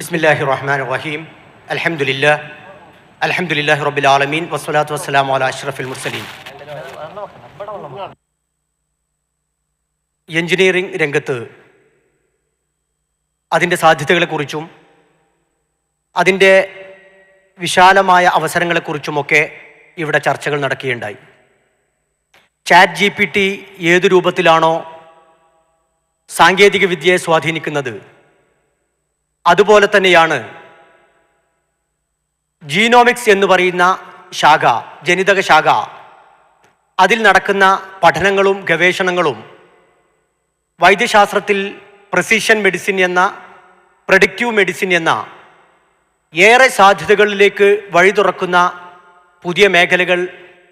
ബിസ്മില്ലാഹി റഹ്മാൻ റഹീം അൽഹംദുലില്ലാ അൽഹംദുലില്ലാഹി റബ്ബിൽ ആലമീൻ വസ്സലാത്തു വസ്സലാമു അലാ അഷ്റഫിൽ മുർസലീൻ എഞ്ചിനീയറിംഗ് രംഗത്ത് അതിന്റെ സാധ്യതകളെക്കുറിച്ചും അതിന്റെ വിശാലമായ അവസരങ്ങളെക്കുറിച്ചുമൊക്കെ ഇവിടെ ചർച്ചകൾ നടക്കുകയുണ്ടായി. ചാറ്റ് ജി പി ടി ഏതു രൂപത്തിലാണോ സാങ്കേതികവിദ്യയെ സ്വാധീനിക്കുന്നത് അതുപോലെ തന്നെയാണ് ജീനോമിക്സ് എന്ന് പറയുന്ന ശാഖ ജനിതക ശാഖ. അതിൽ നടക്കുന്ന പഠനങ്ങളും ഗവേഷണങ്ങളും വൈദ്യശാസ്ത്രത്തിൽ പ്രസിഷൻ മെഡിസിൻ എന്ന പ്രഡിക്റ്റീവ് മെഡിസിൻ എന്ന ഏറെ സാധ്യതകളിലേക്ക് വഴി തുറക്കുന്ന പുതിയ മേഖലകൾ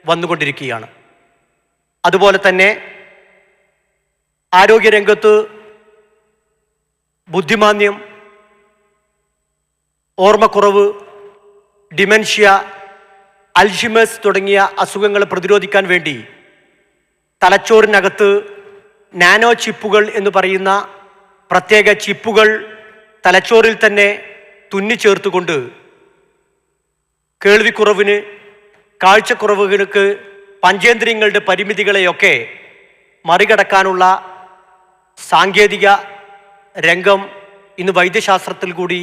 വന്നുകൊണ്ടിരിക്കുകയാണ്. അതുപോലെ തന്നെ ആരോഗ്യരംഗത്ത് ബുദ്ധിമാന്യം ഓർമ്മക്കുറവ് ഡിമെൻഷ്യ അൽഷിമേഴ്സ് തുടങ്ങിയ അസുഖങ്ങൾ പ്രതിരോധിക്കാൻ വേണ്ടി തലച്ചോറിനകത്ത് നാനോ ചിപ്പുകൾ എന്ന് പറയുന്ന പ്രത്യേക ചിപ്പുകൾ തലച്ചോറിൽ തന്നെ തുന്നി ചേർത്തുകൊണ്ട് കേൾവിക്കുറവിന് കാഴ്ചക്കുറവുകൾക്ക് പഞ്ചേന്ദ്രിയങ്ങളുടെ പരിമിതികളെയൊക്കെ മറികടക്കാനുള്ള സാങ്കേതിക രംഗം ഇന്ന് വൈദ്യശാസ്ത്രത്തിൽ കൂടി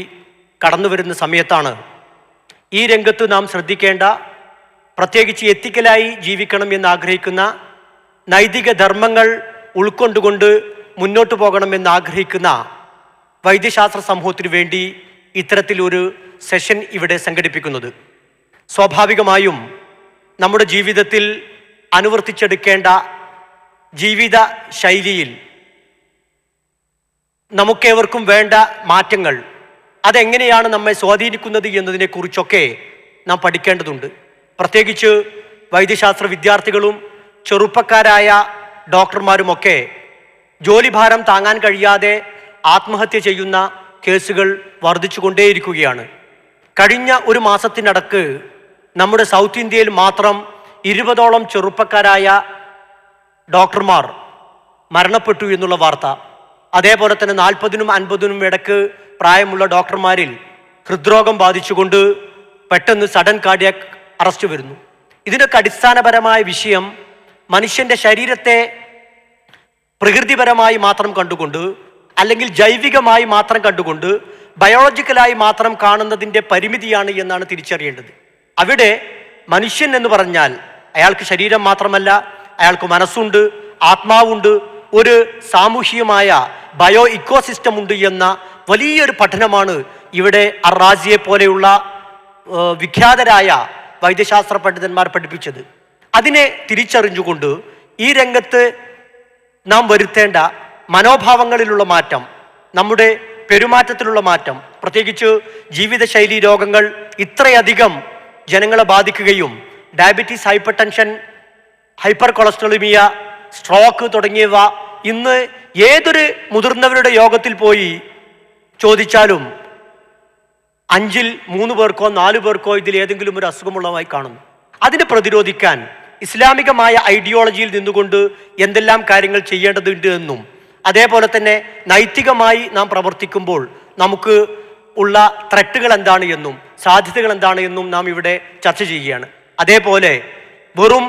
കടന്നു വരുന്ന സമയത്താണ്. ഈ രംഗത്ത് നാം ശ്രദ്ധിക്കേണ്ട പ്രത്യേകിച്ച് എത്തിക്കലായി ജീവിക്കണം എന്ന് ആഗ്രഹിക്കുന്ന നൈതിക ധർമ്മങ്ങൾ ഉൾക്കൊണ്ടുകൊണ്ട് മുന്നോട്ട് പോകണമെന്ന് ആഗ്രഹിക്കുന്ന വൈദ്യശാസ്ത്ര സമൂഹത്തിനു വേണ്ടി ഇത്തരത്തിലൊരു സെഷൻ ഇവിടെ സംഘടിപ്പിക്കുന്നത്. സ്വാഭാവികമായും നമ്മുടെ ജീവിതത്തിൽ അനുവർത്തിച്ചെടുക്കേണ്ട ജീവിത ശൈലിയിൽ നമുക്കേവർക്കും വേണ്ട മാറ്റങ്ങൾ അതെങ്ങനെയാണ് നമ്മെ സ്വാധീനിക്കുന്നത് എന്നതിനെക്കുറിച്ചൊക്കെ നാം പഠിക്കേണ്ടതുണ്ട്. പ്രത്യേകിച്ച് വൈദ്യശാസ്ത്ര വിദ്യാർത്ഥികളും ചെറുപ്പക്കാരായ ഡോക്ടർമാരുമൊക്കെ ജോലിഭാരം താങ്ങാൻ കഴിയാതെ ആത്മഹത്യ ചെയ്യുന്ന കേസുകൾ വർദ്ധിച്ചുകൊണ്ടേയിരിക്കുകയാണ്. കഴിഞ്ഞ ഒരു മാസത്തിനടക്ക് നമ്മുടെ സൗത്ത് ഇന്ത്യയിൽ മാത്രം ഇരുപതോളം ചെറുപ്പക്കാരായ ഡോക്ടർമാർ മരണപ്പെട്ടു എന്നുള്ള വാർത്ത. അതേപോലെ തന്നെ നാൽപ്പതിനും അൻപതിനും ഇടയ്ക്ക് പ്രായമുള്ള ഡോക്ടർമാരിൽ ഹൃദ്രോഗം ബാധിച്ചുകൊണ്ട് പെട്ടെന്ന് സഡൻ കാർഡിയാക് അറസ്റ്റ് വരുന്നു. ഇതിനൊക്കെ അടിസ്ഥാനപരമായ വിഷയം മനുഷ്യന്റെ ശരീരത്തെ പ്രകൃതിപരമായി മാത്രം കണ്ടുകൊണ്ട് അല്ലെങ്കിൽ ജൈവികമായി മാത്രം കണ്ടുകൊണ്ട് ബയോളജിക്കലായി മാത്രം കാണുന്നതിന്റെ പരിമിതിയാണ് എന്നാണ് തിരിച്ചറിയേണ്ടത്. അവിടെ മനുഷ്യൻ എന്ന് പറഞ്ഞാൽ അയാൾക്ക് ശരീരം മാത്രമല്ല അയാൾക്ക് മനസ്സുണ്ട് ആത്മാവുണ്ട് ഒരു സാമൂഹികമായ ബയോ ഇക്കോസിസ്റ്റം ഉണ്ട് എന്ന വലിയൊരു പഠനമാണ് ഇവിടെ അറാജിയെ പോലെയുള്ള വിഖ്യാതരായ വൈദ്യശാസ്ത്ര പണ്ഡിതന്മാർ പഠിപ്പിച്ചത്. അതിനെ തിരിച്ചറിഞ്ഞുകൊണ്ട് ഈ രംഗത്ത് നാം വരുത്തേണ്ട മനോഭാവങ്ങളിലുള്ള മാറ്റം നമ്മുടെ പെരുമാറ്റത്തിലുള്ള മാറ്റം പ്രത്യേകിച്ച് ജീവിതശൈലി രോഗങ്ങൾ ഇത്രയധികം ജനങ്ങളെ ബാധിക്കുകയും diabetes hyper tension hyper കൊളസ്ട്രോളിമിയ stroke തുടങ്ങിയവ ഇന്ന് ഏതൊരു മുതിർന്നവരുടെ യോഗത്തിൽ പോയി ചോദിച്ചാലും അഞ്ചിൽ മൂന്ന് പേർക്കോ നാലു പേർക്കോ ഇതിൽ ഏതെങ്കിലും ഒരു അസുഖമുള്ളതായി കാണുന്നു. അതിനെ പ്രതിരോധിക്കാൻ ഇസ്ലാമികമായ ഐഡിയോളജിയിൽ നിന്നുകൊണ്ട് എന്തെല്ലാം കാര്യങ്ങൾ ചെയ്യേണ്ടതുണ്ട് എന്നും അതേപോലെ തന്നെ നൈതികമായി നാം പ്രവർത്തിക്കുമ്പോൾ നമുക്ക് ഉള്ള ത്രട്ടുകൾ എന്താണ് എന്നും സാധ്യതകൾ എന്താണ് എന്നും നാം ഇവിടെ ചർച്ച ചെയ്യുകയാണ്. അതേപോലെ വെറും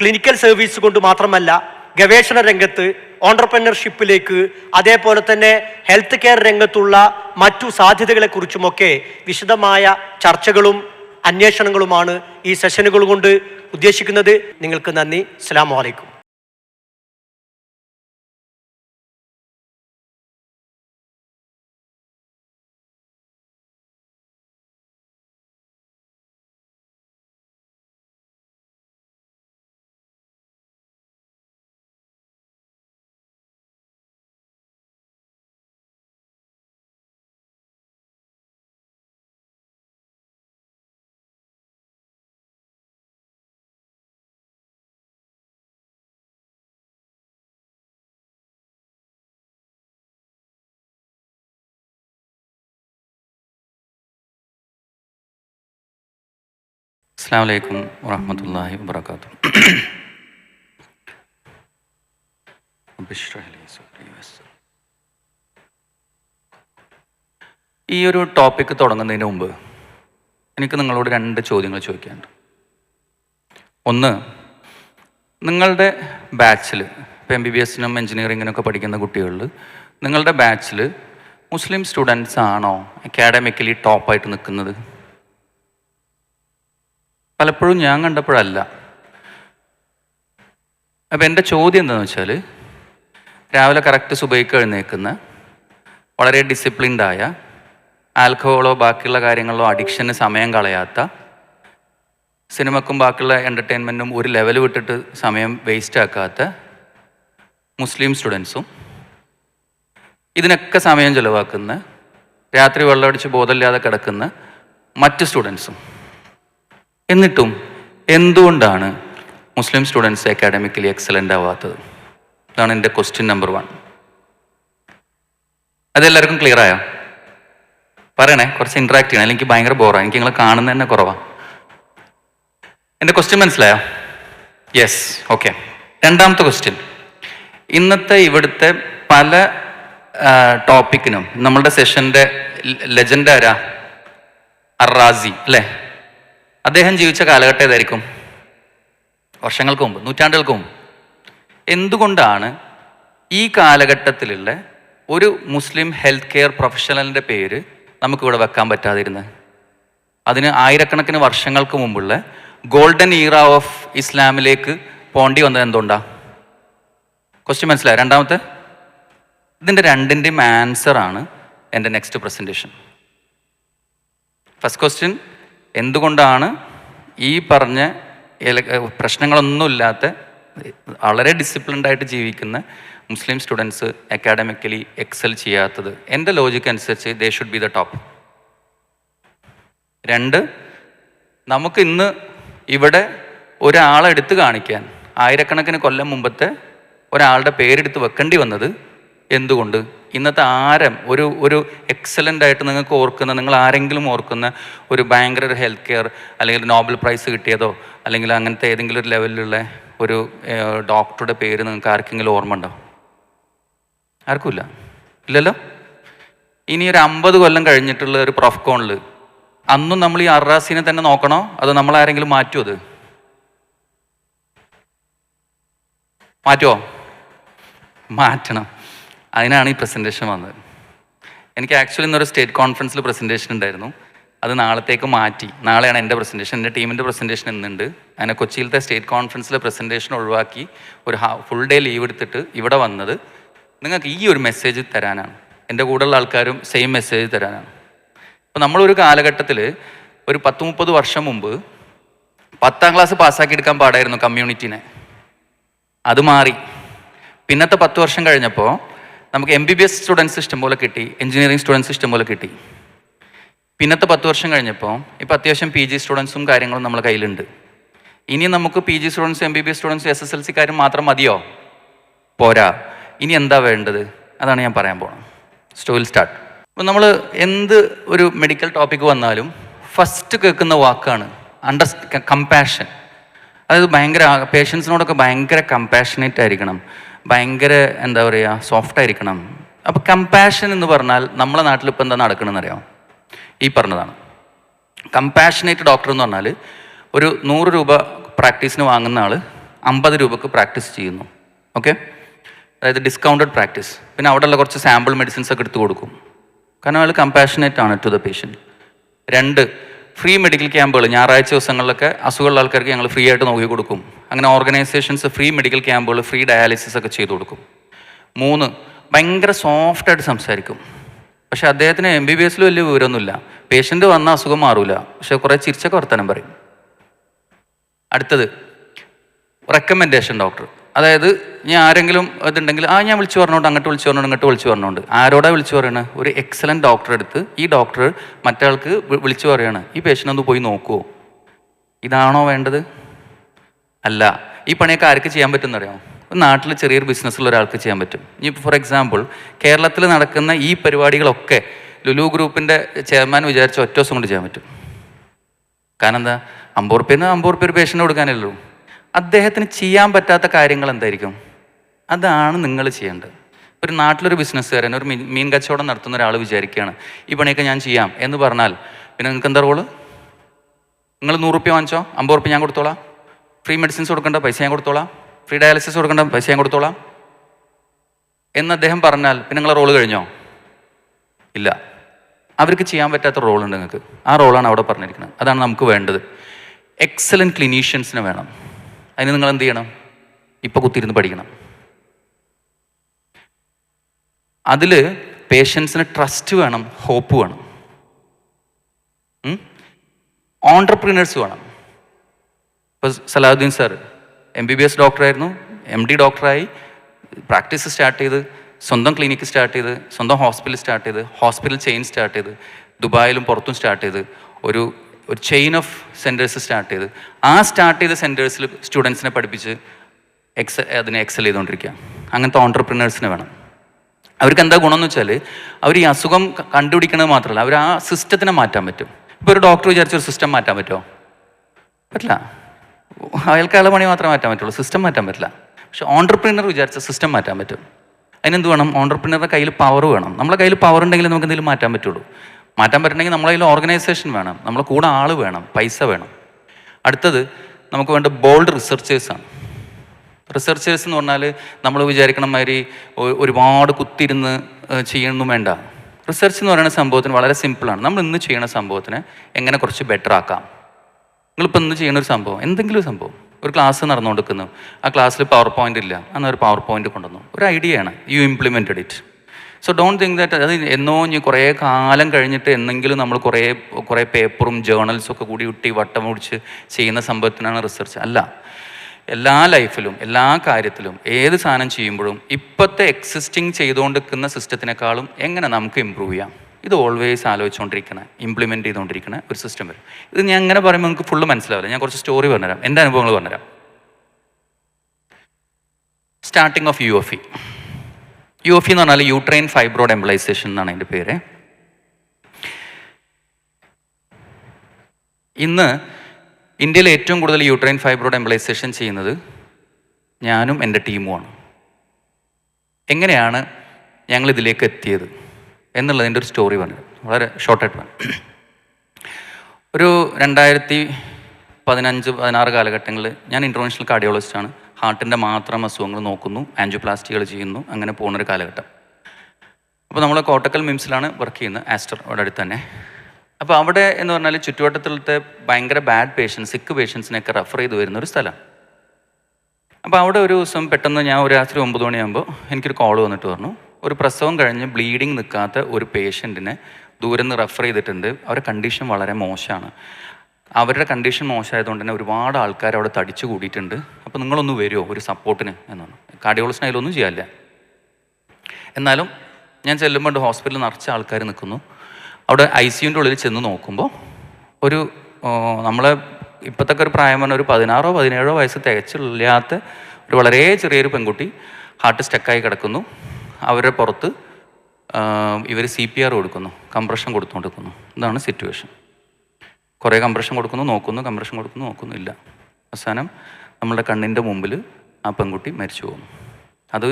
ക്ലിനിക്കൽ സർവീസ് കൊണ്ട് മാത്രമല്ല ഗവേഷണ രംഗത്ത് ഓണ്ടർപ്രനർഷിപ്പിലേക്ക് അതേപോലെ തന്നെ ഹെൽത്ത് കെയർ രംഗത്തുള്ള മറ്റു സാധ്യതകളെക്കുറിച്ചുമൊക്കെ വിശദമായ ചർച്ചകളും അന്വേഷണങ്ങളുമാണ് ഈ സെഷനുകൾ കൊണ്ട് ഉദ്ദേശിക്കുന്നത്. നിങ്ങൾക്ക് നന്ദി. അസ്സാം വലൈക്കും അസ്സാം വലൈക്കും വാഹമത്തല്ലാഹി വാബർക്കാത്തു ഈ ഒരു ടോപ്പിക്ക് തുടങ്ങുന്നതിന് മുമ്പ് എനിക്ക് നിങ്ങളോട് രണ്ട് ചോദ്യങ്ങൾ ചോദിക്കാനുണ്ട്. ഒന്ന് നിങ്ങളുടെ ബാച്ചിൽ ഇപ്പോൾ എം ബി ബി എസിനും എഞ്ചിനീയറിങ്ങിനൊക്കെ പഠിക്കുന്ന കുട്ടികളിൽ നിങ്ങളുടെ ബാച്ചിൽ മുസ്ലിം സ്റ്റുഡൻസ് ആണോ അക്കാഡമിക്കലി ടോപ്പായിട്ട് നിൽക്കുന്നത്? പലപ്പോഴും ഞാൻ കണ്ടപ്പോഴല്ല. അപ്പം എന്റെ ചോദ്യം എന്താണെന്ന് വെച്ചാൽ രാവിലെ കറക്റ്റ് സുബൈക്ക് എഴുന്നേക്കുന്ന വളരെ ഡിസിപ്ലിൻഡായ ആൽക്കഹോളോ ബാക്കിയുള്ള കാര്യങ്ങളോ അഡിക്ഷന് സമയം കളയാത്ത സിനിമക്കും ബാക്കിയുള്ള എന്റർടൈൻമെന്റും ഒരു ലെവൽ വിട്ടിട്ട് സമയം വേസ്റ്റ് ആക്കാത്ത മുസ്ലിം സ്റ്റുഡൻസും ഇതിനൊക്കെ സമയം ചിലവാക്കുന്ന രാത്രി വെള്ളമടിച്ച് ബോധമില്ലാതെ കിടക്കുന്ന മറ്റ് സ്റ്റുഡൻസും എന്നിട്ടും എന്തുകൊണ്ടാണ് മുസ്ലിം സ്റ്റുഡൻസ് അക്കാഡമിക്കലി എക്സലന്റ് ആവാത്തത്? ഇതാണ് എന്റെ ക്വസ്റ്റ്യൻ നമ്പർ വൺ അതെല്ലാവർക്കും ക്ലിയർ ആയോ? പറയണേ കുറച്ച് ഇൻട്രാക്ട് ചെയ്യണം. അല്ലെങ്കിൽ ഭയങ്കര ബോറാണ് എനിക്ക് നിങ്ങൾ കാണുന്നത് തന്നെ കുറവാണ് എന്റെ ക്വസ്റ്റ്യൻ മനസ്സിലായോ? യെസ് ഓക്കെ രണ്ടാമത്തെ ക്വസ്റ്റ്യൻ ഇന്നത്തെ ഇവിടുത്തെ പല ടോപ്പിക്കിനും നമ്മളുടെ സെഷന്റെ ലെജൻഡ് ആരാ? അറാസി അല്ലേ? അദ്ദേഹം ജീവിച്ച കാലഘട്ടം ഏതായിരിക്കും? വർഷങ്ങൾക്ക് മുമ്പ് നൂറ്റാണ്ടുകൾക്ക് മുമ്പ്. എന്തുകൊണ്ടാണ് ഈ കാലഘട്ടത്തിലുള്ള ഒരു മുസ്ലിം ഹെൽത്ത് കെയർ പ്രൊഫഷണലിന്റെ പേര് നമുക്കിവിടെ വെക്കാൻ പറ്റാതിരുന്നത്? അതിന് ആയിരക്കണക്കിന് വർഷങ്ങൾക്ക് മുമ്പുള്ള ഗോൾഡൻ ഈറ ഓഫ് ഇസ്ലാമിലേക്ക് പോണ്ടി വന്നത് എന്തുകൊണ്ടാ? ക്വസ്റ്റ്യൻ മനസ്സിലായോ? രണ്ടാമത്തെ? ഇതിന്റെ രണ്ടിന്റെയും ആൻസറാണ് എന്റെ നെക്സ്റ്റ് പ്രസന്റേഷൻ ഫസ്റ്റ് ക്വസ്റ്റ്യൻ എന്തുകൊണ്ടാണ് ഈ പറഞ്ഞ പ്രശ്നങ്ങളൊന്നുമില്ലാത്ത വളരെ ഡിസിപ്ലിൻഡായിട്ട് ജീവിക്കുന്ന മുസ്ലിം സ്റ്റുഡൻസ് അക്കാഡമിക്കലി എക്സൽ ചെയ്യാത്തത്? എന്റെ ലോജിക്ക് അനുസരിച്ച് they should be the top രണ്ട് നമുക്ക് ഇന്ന് ഇവിടെ ഒരാളെടുത്ത് കാണിക്കാൻ ആയിരക്കണക്കിന് കൊല്ലം മുമ്പത്തെ ഒരാളുടെ പേരെടുത്ത് വെക്കേണ്ടി വന്നത് എന്തുകൊണ്ട്? ഇന്നത്തെ ആരം ഒരു ഒരു എക്സലന്റ് ആയിട്ട് നിങ്ങൾക്ക് ഓർക്കുന്ന നിങ്ങൾ ആരെങ്കിലും ഓർക്കുന്ന ഒരു ഭയങ്കര ഒരു ഹെൽത്ത് കെയർ അല്ലെങ്കിൽ നോബൽ പ്രൈസ് കിട്ടിയതോ അല്ലെങ്കിൽ അങ്ങനത്തെ ഏതെങ്കിലും ഒരു ലെവലിലുള്ള ഒരു ഡോക്ടറുടെ പേര് നിങ്ങൾക്ക് ആർക്കെങ്കിലും ഓർമ്മ ഉണ്ടോ ആർക്കുമില്ല? ഇല്ലല്ലോ? ഇനി ഒരു അമ്പത് കൊല്ലം കഴിഞ്ഞിട്ടുള്ള ഒരു പ്രൊഫ്കോണിൽ അന്നും നമ്മൾ ഈ അറാസിനെ തന്നെ നോക്കണോ? അതോ നമ്മൾ ആരെങ്കിലും മാറ്റുമോ അത്? മാറ്റുമോ മാറ്റണം. അതിനാണ് ഈ പ്രസന്റേഷൻ വന്നത്. എനിക്ക് ആക്ച്വലി ഇന്നൊരു സ്റ്റേറ്റ് കോൺഫറൻസിൽ പ്രസന്റേഷൻ ഉണ്ടായിരുന്നു. അത് നാളത്തേക്ക് മാറ്റി. നാളെയാണ് എന്റെ പ്രസന്റേഷൻ എന്റെ ടീമിന്റെ പ്രസന്റേഷൻ ഇന്നുണ്ട്. അങ്ങനെ കൊച്ചിയിലത്തെ സ്റ്റേറ്റ് കോൺഫറൻസിലെ പ്രസന്റേഷൻ ഒഴിവാക്കി ഒരു ഫുൾ ഡേ ലീവ് എടുത്തിട്ട് ഇവിടെ വന്നത് നിങ്ങൾക്ക് ഈ ഒരു മെസ്സേജ് തരാനാണ്. എന്റെ കൂടെയുള്ള ആൾക്കാരും സെയിം മെസ്സേജ് തരാനാണ്. അപ്പോൾ നമ്മളൊരു കാലഘട്ടത്തിൽ ഒരു പത്ത് മുപ്പത് വർഷം മുമ്പ് പത്താം ക്ലാസ് പാസ്സാക്കി എടുക്കാൻ പാടായിരുന്നു കമ്മ്യൂണിറ്റിനെ അത് മാറി. പിന്നത്തെ പത്ത് വർഷം കഴിഞ്ഞപ്പോൾ നമുക്ക് M B B S students ഇഷ്ടംപോലെ കിട്ടി എഞ്ചിനീയറിംഗ് സ്റ്റുഡൻസ് ഇഷ്ടംപോലെ കിട്ടി. പിന്നത്തെ പത്ത് വർഷം കഴിഞ്ഞപ്പോൾ ഇപ്പോൾ അത്യാവശ്യം പി ജി സ്റ്റുഡൻസും കാര്യങ്ങളും നമ്മൾ കയ്യിലുണ്ട്. ഇനി നമുക്ക് P G students M B B S students S S L സിക്കാരും മാത്രം മതിയോ? പോരാ. ഇനി എന്താ വേണ്ടത്? അതാണ് ഞാൻ പറയാൻ പോകുന്നത് സ്റ്റോയിൽ സ്റ്റാർട്ട് അപ്പോൾ നമ്മൾ എന്ത് ഒരു മെഡിക്കൽ ടോപ്പിക്ക് വന്നാലും ഫസ്റ്റ് കേൾക്കുന്ന വാക്കാണ് അണ്ടർ കമ്പാഷൻ അതായത് ഭയങ്കര പേഷ്യൻസിനോടൊക്കെ ഭയങ്കര കമ്പാഷനേറ്റ് ആയിരിക്കണം. ഭയങ്കര എന്താ പറയുക സോഫ്റ്റ് ആയിരിക്കണം. അപ്പോൾ കമ്പാഷൻ എന്ന് പറഞ്ഞാൽ നമ്മളെ നാട്ടിൽ ഇപ്പോൾ എന്താ നടക്കണമെന്ന് അറിയാം ഈ പറഞ്ഞതാണ്. കമ്പാഷനേറ്റ് ഡോക്ടർ എന്ന് പറഞ്ഞാൽ ഒരു നൂറ് രൂപ പ്രാക്ടീസിന് വാങ്ങുന്ന ആൾ അമ്പത് രൂപക്ക് പ്രാക്ടീസ് ചെയ്യുന്നു. ഓക്കെ അതായത് ഡിസ്കൗണ്ടഡ് പ്രാക്ടീസ് പിന്നെ അവിടെയുള്ള കുറച്ച് സാമ്പിൾ മെഡിസിൻസ് ഒക്കെ എടുത്തു കൊടുക്കും. കാരണം അയാൾ കമ്പാഷനേറ്റ് ആണ് ടു ദ പേഷ്യന്റ് രണ്ട് ഫ്രീ മെഡിക്കൽ ക്യാമ്പുകൾ ഞായറാഴ്ച ദിവസങ്ങളിലൊക്കെ അസുഖമുള്ള ആൾക്കാർക്ക് ഞങ്ങൾ ഫ്രീ ആയിട്ട് നോക്കി കൊടുക്കും. അങ്ങനെ ഓർഗനൈസേഷൻസ് ഫ്രീ മെഡിക്കൽ ക്യാമ്പുകൾ ഫ്രീ ഡയാലിസിസ് ഒക്കെ ചെയ്തു കൊടുക്കും. മൂന്ന് ഭയങ്കര സോഫ്റ്റായിട്ട് സംസാരിക്കും. പക്ഷേ അദ്ദേഹത്തിന് എം ബി ബി എസിൽ വലിയ വിവരമൊന്നുമില്ല. പേഷ്യന്റ് വന്ന അസുഖം മാറൂല. പക്ഷെ കുറേ ചിരിച്ചൊക്കെ വർത്തനം പറയും. അടുത്തത് റെക്കമെൻഡേഷൻ ഡോക്ടർ അതായത് ഞാൻ ആരെങ്കിലും ഇതുണ്ടെങ്കിൽ ആ ഞാൻ വിളിച്ചു പറഞ്ഞോണ്ട് അങ്ങോട്ട് വിളിച്ചു പറഞ്ഞോണ്ട് ഇങ്ങോട്ട് വിളിച്ചു പറഞ്ഞോണ്ട്. ആരോടാ വിളിച്ചു പറയണ? ഒരു എക്സലന്റ് ഡോക്ടറെ എടുത്ത് ഈ ഡോക്ടർ മറ്റാൾക്ക് വിളിച്ചു പറയാണ് ഈ പേഷ്യന്റ് ഒന്ന് പോയി നോക്കുമോ ഇതാണോ വേണ്ടത്? അല്ല ഈ പണിയൊക്കെ ആർക്ക് ചെയ്യാൻ പറ്റുമെന്ന് അറിയാമോ നാട്ടിൽ ചെറിയൊരു ബിസിനസ്സുള്ള ഒരാൾക്ക് ചെയ്യാൻ പറ്റും. ഇനി ഫോർ എക്സാമ്പിൾ കേരളത്തിൽ നടക്കുന്ന ഈ പരിപാടികളൊക്കെ ലുലു ഗ്രൂപ്പിന്റെ ചെയർമാൻ വിചാരിച്ച ഒറ്റ ദിവസം കൊണ്ട് ചെയ്യാൻ പറ്റും. കാരണം എന്താ? അമ്പത് റുപ്യ ഒരു പേഷ്യന്റ് കൊടുക്കാനല്ലോ അദ്ദേഹത്തിന് ചെയ്യാൻ പറ്റാത്ത കാര്യങ്ങൾ എന്തായിരിക്കും? അതാണ് നിങ്ങൾ ചെയ്യേണ്ടത്. ഒരു നാട്ടിലൊരു ബിസിനസ്സുകാരൻ ഒരു മീൻ മീൻ കച്ചവടം നടത്തുന്ന ഒരാൾ വിചാരിക്കുകയാണ് ഈ പണിയൊക്കെ ഞാൻ ചെയ്യാം. എന്ന് പറഞ്ഞാൽ പിന്നെ നിങ്ങൾക്ക് എന്താ റോൾ? നിങ്ങൾ നൂറ് റുപ്യ വാങ്ങിച്ചോ? അമ്പത് റുപ്യ ഞാൻ കൊടുത്തോളാം. ഫ്രീ മെഡിസിൻസ് കൊടുക്കേണ്ട പൈസ ഞാൻ കൊടുത്തോളാം. ഫ്രീ ഡയാലിസിസ് കൊടുക്കേണ്ട പൈസ ഞാൻ കൊടുത്തോളാം. എന്ന് അദ്ദേഹം പറഞ്ഞാൽ പിന്നെ നിങ്ങളെ റോൾ കഴിഞ്ഞോ? ഇല്ല. അവർക്ക് ചെയ്യാൻ പറ്റാത്ത റോളുണ്ട് നിങ്ങൾക്ക്. ആ റോളാണ് അവിടെ പറഞ്ഞിരിക്കുന്നത്. അതാണ് നമുക്ക് വേണ്ടത്. എക്സലന്റ് ക്ലിനീഷ്യൻസിന് വേണം. അതിന് നിങ്ങൾ എന്ത് ചെയ്യണം? ഇപ്പം കുത്തിയിരുന്ന് പഠിക്കണം. അതിൽ പേഷ്യൻസിന് ട്രസ്റ്റ് വേണം ഹോപ്പ് വേണം. ഓൺടർപ്രീനേഴ്സ് വേണം. ഇപ്പോൾ Salahuddin sir M B B S ഡോക്ടറായിരുന്നു M D ഡോക്ടറായി പ്രാക്ടീസ് സ്റ്റാർട്ട് ചെയ്ത് സ്വന്തം ക്ലിനിക്ക് സ്റ്റാർട്ട് ചെയ്ത് സ്വന്തം ഹോസ്പിറ്റൽ സ്റ്റാർട്ട് ചെയ്ത് ഹോസ്പിറ്റൽ ചെയിൻ സ്റ്റാർട്ട് ചെയ്ത് ദുബായിലും പുറത്തും സ്റ്റാർട്ട് ചെയ്ത് ഒരു ഒരു ചെയിൻ ഓഫ് സെന്റേഴ്സ് സ്റ്റാർട്ട് ചെയ്ത്. ആ സ്റ്റാർട്ട് ചെയ്ത സെന്റേഴ്സിൽ സ്റ്റുഡൻസിനെ പഠിപ്പിച്ച് എക്സ അതിനെ എക്സൽ ചെയ്തുകൊണ്ടിരിക്കുക. അങ്ങനത്തെ ഓൺടർപ്രിനേഴ്സിനെ വേണം. അവർക്ക് എന്താ ഗുണം എന്ന് വെച്ചാൽ അവർ ഈ അസുഖം കണ്ടുപിടിക്കണത് മാത്രമല്ല അവർ ആ സിസ്റ്റത്തിനെ മാറ്റാൻ പറ്റും. ഇപ്പോൾ ഒരു ഡോക്ടർ വിചാരിച്ച ഒരു സിസ്റ്റം മാറ്റാൻ പറ്റുമോ പറ്റില്ല. അയാൾക്ക് പണി മാത്രമേ മാറ്റാൻ പറ്റുള്ളൂ സിസ്റ്റം മാറ്റാൻ പറ്റില്ല. പക്ഷെ ഓൺടർപ്രീനർ വിചാരിച്ച സിസ്റ്റം മാറ്റാൻ പറ്റും. അതിനെന്ത് വേണം? ഓൺടർപ്രീനറുടെ കയ്യിൽ പവർ വേണം. നമ്മളെ കയ്യിൽ പവർ ഉണ്ടെങ്കിൽ നമുക്ക് എന്തെങ്കിലും മാറ്റാൻ പറ്റുള്ളൂ. മാറ്റാൻ പറ്റണമെങ്കിൽ നമ്മളതിൽ ഓർഗനൈസേഷൻ വേണം. നമ്മൾ കൂടെ ആൾ വേണം. പൈസ വേണം. അടുത്തത് നമുക്ക് വേണ്ട ബോൾഡ് റിസർച്ചേഴ്സാണ് റിസർച്ചേഴ്സ് എന്ന് പറഞ്ഞാൽ നമ്മൾ വിചാരിക്കണ മാതിരി ഒരുപാട് കുത്തിരുന്ന് ചെയ്യണമെന്നും വേണ്ട. റിസർച്ച് എന്ന് പറയുന്ന സംഭവത്തിന് വളരെ സിമ്പിളാണ് നമ്മൾ ഇന്ന് ചെയ്യുന്ന സംഭവത്തിന് എങ്ങനെ കുറച്ച് ബെറ്റർ ആക്കാം. നിങ്ങളിപ്പോൾ ഇന്ന് ചെയ്യുന്ന ഒരു സംഭവം എന്തെങ്കിലും ഒരു സംഭവം. ഒരു ക്ലാസ് നടന്നുകൊടുക്കുന്നു ആ ക്ലാസ്സിൽ പവർ പോയിന്റ് ഇല്ല. അന്നൊരു പവർ പോയിന്റ് കൊണ്ടുവന്നു. ഒരു ഐഡിയ ആണ്. You implemented it so don't think that അത് എന്നോ ഇനി കുറേ കാലം കഴിഞ്ഞിട്ട് എന്നെങ്കിലും നമ്മൾ കുറേ കുറേ പേപ്പറും ജേർണൽസും ഒക്കെ കൂടി ഇട്ടി വട്ടം പിടിച്ച് ചെയ്യുന്ന സംഭവത്തിനാണ് റിസർച്ച് അല്ല. എല്ലാ ലൈഫിലും എല്ലാ കാര്യത്തിലും ഏത് സാധനം ചെയ്യുമ്പോഴും ഇപ്പോഴത്തെ എക്സിസ്റ്റിംഗ് ചെയ്തുകൊണ്ടിരിക്കുന്ന സിസ്റ്റത്തിനേക്കാളും എങ്ങനെ നമുക്ക് ഇമ്പ്രൂവ് ചെയ്യാം? ഇത് ഓൾവേസ് ആലോചിച്ചുകൊണ്ടിരിക്കണ ഇംപ്ലിമെന്റ് ചെയ്തുകൊണ്ടിരിക്കുന്ന ഒരു സിസ്റ്റം വരും. ഇത് ഞാൻ അങ്ങനെ പറയുമ്പോൾ നിങ്ങൾക്ക് ഫുള്ള് മനസ്സിലാവില്ല. ഞാൻ കുറച്ച് സ്റ്റോറി പറഞ്ഞുതരാം. എന്റെ അനുഭവങ്ങൾ പറഞ്ഞുതരാം. Starting of U F E U F എന്ന് പറഞ്ഞാൽ യൂട്രൈൻ ഫൈബ്രോഡ് എംപ്ലൈസേഷൻ എന്നാണ് അതിന്റെ പേര്. ഇന്ന് ഇന്ത്യയിൽ ഏറ്റവും കൂടുതൽ യൂട്രൈൻ ഫൈബ്രോഡ് എംപ്ലൈസേഷൻ ചെയ്യുന്നത് ഞാനും എന്റെ ടീമുമാണ്. എങ്ങനെയാണ് ഞങ്ങൾ ഇതിലേക്ക് എത്തിയത് എന്നുള്ളതിന്റെ ഒരു സ്റ്റോറി പറഞ്ഞു വളരെ ഷോർട്ടായിട്ട് പറഞ്ഞു ഒരു രണ്ടായിരത്തി പതിനഞ്ച് പതിനാറ് കാലഘട്ടങ്ങളിൽ ഞാൻ ഇന്റർനാഷണൽ കാർഡിയോളജിസ്റ്റാണ് ഹാർട്ടിന്റെ മാത്രം അസുഖങ്ങൾ നോക്കുന്നു ആൻജിയോപ്ലാസ്റ്റികൾ ചെയ്യുന്നു അങ്ങനെ പോകുന്നൊരു കാലഘട്ടം. അപ്പോൾ നമ്മൾ കോട്ടക്കൽ മിംസിലാണ് വർക്ക് ചെയ്യുന്നത് ആസ്റ്റർ അവിടെ അടുത്ത് തന്നെ. അപ്പോൾ അവിടെ എന്ന് പറഞ്ഞാൽ ചുറ്റുവട്ടത്തിലത്തെ ഭയങ്കര ബാഡ് പേഷ്യൻസ് സിക്ക് പേഷ്യൻസിനെയൊക്കെ റെഫർ ചെയ്ത് വരുന്ന ഒരു സ്ഥലം. അപ്പോൾ അവിടെ ഒരു ദിവസം പെട്ടെന്ന് ഞാൻ ഒരു രാത്രി ഒമ്പത് മണിയാകുമ്പോൾ എനിക്കൊരു കോൾ വന്നിട്ട് പറഞ്ഞു ഒരു പ്രസവം കഴിഞ്ഞ് ബ്ലീഡിങ് നിൽക്കാത്ത ഒരു പേഷ്യന്റിനെ ദൂരെ നിന്ന് റെഫർ ചെയ്തിട്ടുണ്ട്. അവരുടെ കണ്ടീഷൻ വളരെ മോശമാണ്. അവരുടെ കണ്ടീഷൻ മോശമായതുകൊണ്ട് തന്നെ ഒരുപാട് ആൾക്കാർ അവിടെ തടിച്ചു കൂടിയിട്ടുണ്ട്. അപ്പോൾ നിങ്ങളൊന്ന് വരുമോ ഒരു സപ്പോർട്ടിന് എന്നാണ് കാർഡിയോളജിന് അതിലൊന്നും ചെയ്യാനില്ല. എന്നാലും ഞാൻ ചെല്ലുമ്പോൾ ഹോസ്പിറ്റലിൽ നിറച്ച ആൾക്കാർ നിൽക്കുന്നു. അവിടെ ഐ സിയുന്റെ ഉള്ളിൽ ചെന്ന് നോക്കുമ്പോൾ ഒരു നമ്മളെ ഇപ്പോഴത്തെ ഒരു പ്രായം പറഞ്ഞ ഒരു പതിനാറോ പതിനേഴോ വയസ്സ് തികച്ചില്ലാത്ത ഒരു വളരെ ചെറിയൊരു പെൺകുട്ടി ഹാർട്ട് സ്റ്റക്കായി കിടക്കുന്നു. അവരുടെ പുറത്ത് ഇവർ സി പി ആർ കൊടുക്കുന്നു. കംപ്രഷൻ കൊടുത്തുകൊണ്ടിരിക്കുന്നു ഇതാണ് സിറ്റുവേഷൻ. കുറേ കംപ്രഷൻ കൊടുക്കുന്നു നോക്കുന്നു കംപ്രഷൻ കൊടുക്കുന്നു നോക്കുന്നു ഇല്ല അവസാനം നമ്മളുടെ കണ്ണിന്റെ മുമ്പിൽ ആ പെൺകുട്ടി മരിച്ചു പോകുന്നു. അത്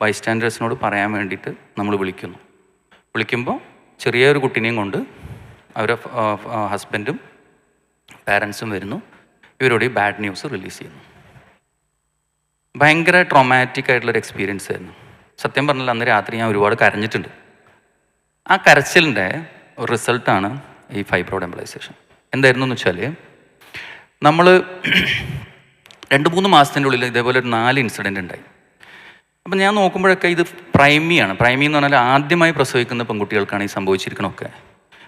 ബൈസ്റ്റാൻഡേഴ്സിനോട് പറയാൻ വേണ്ടിയിട്ട് നമ്മൾ വിളിക്കുന്നു. വിളിക്കുമ്പോൾ ചെറിയൊരു കുട്ടീനെയും കൊണ്ട് അവരെ ഹസ്ബൻഡും പാരൻസും വരുന്നു. ഇവരോട് ഈ ബാഡ് ന്യൂസ് റിലീസ് ചെയ്യുന്നു. ഭയങ്കര ട്രോമാറ്റിക് ആയിട്ടുള്ളൊരു എക്സ്പീരിയൻസ് ആയിരുന്നു. സത്യം പറഞ്ഞാൽ അന്ന് രാത്രി ഞാൻ ഒരുപാട് കരഞ്ഞിട്ടുണ്ട്. ആ കരച്ചിലിന്റെ റിസൾട്ടാണ് ഈ ഫൈബ്രോഡ് എംപ്ലൈസേഷൻ എന്തായിരുന്നു എന്ന് വെച്ചാൽ നമ്മൾ രണ്ട് മൂന്ന് മാസത്തിന്റെ ഉള്ളിൽ ഇതേപോലെ ഒരു നാല് ഇൻസിഡന്റ് ഉണ്ടായി. അപ്പം ഞാൻ നോക്കുമ്പോഴൊക്കെ ഇത് പ്രൈമിയാണ്. പ്രൈമി എന്ന് പറഞ്ഞാൽ ആദ്യമായി പ്രസവിക്കുന്ന പെൺകുട്ടികൾക്കാണ് ഈ സംഭവിച്ചിരിക്കണമൊക്കെ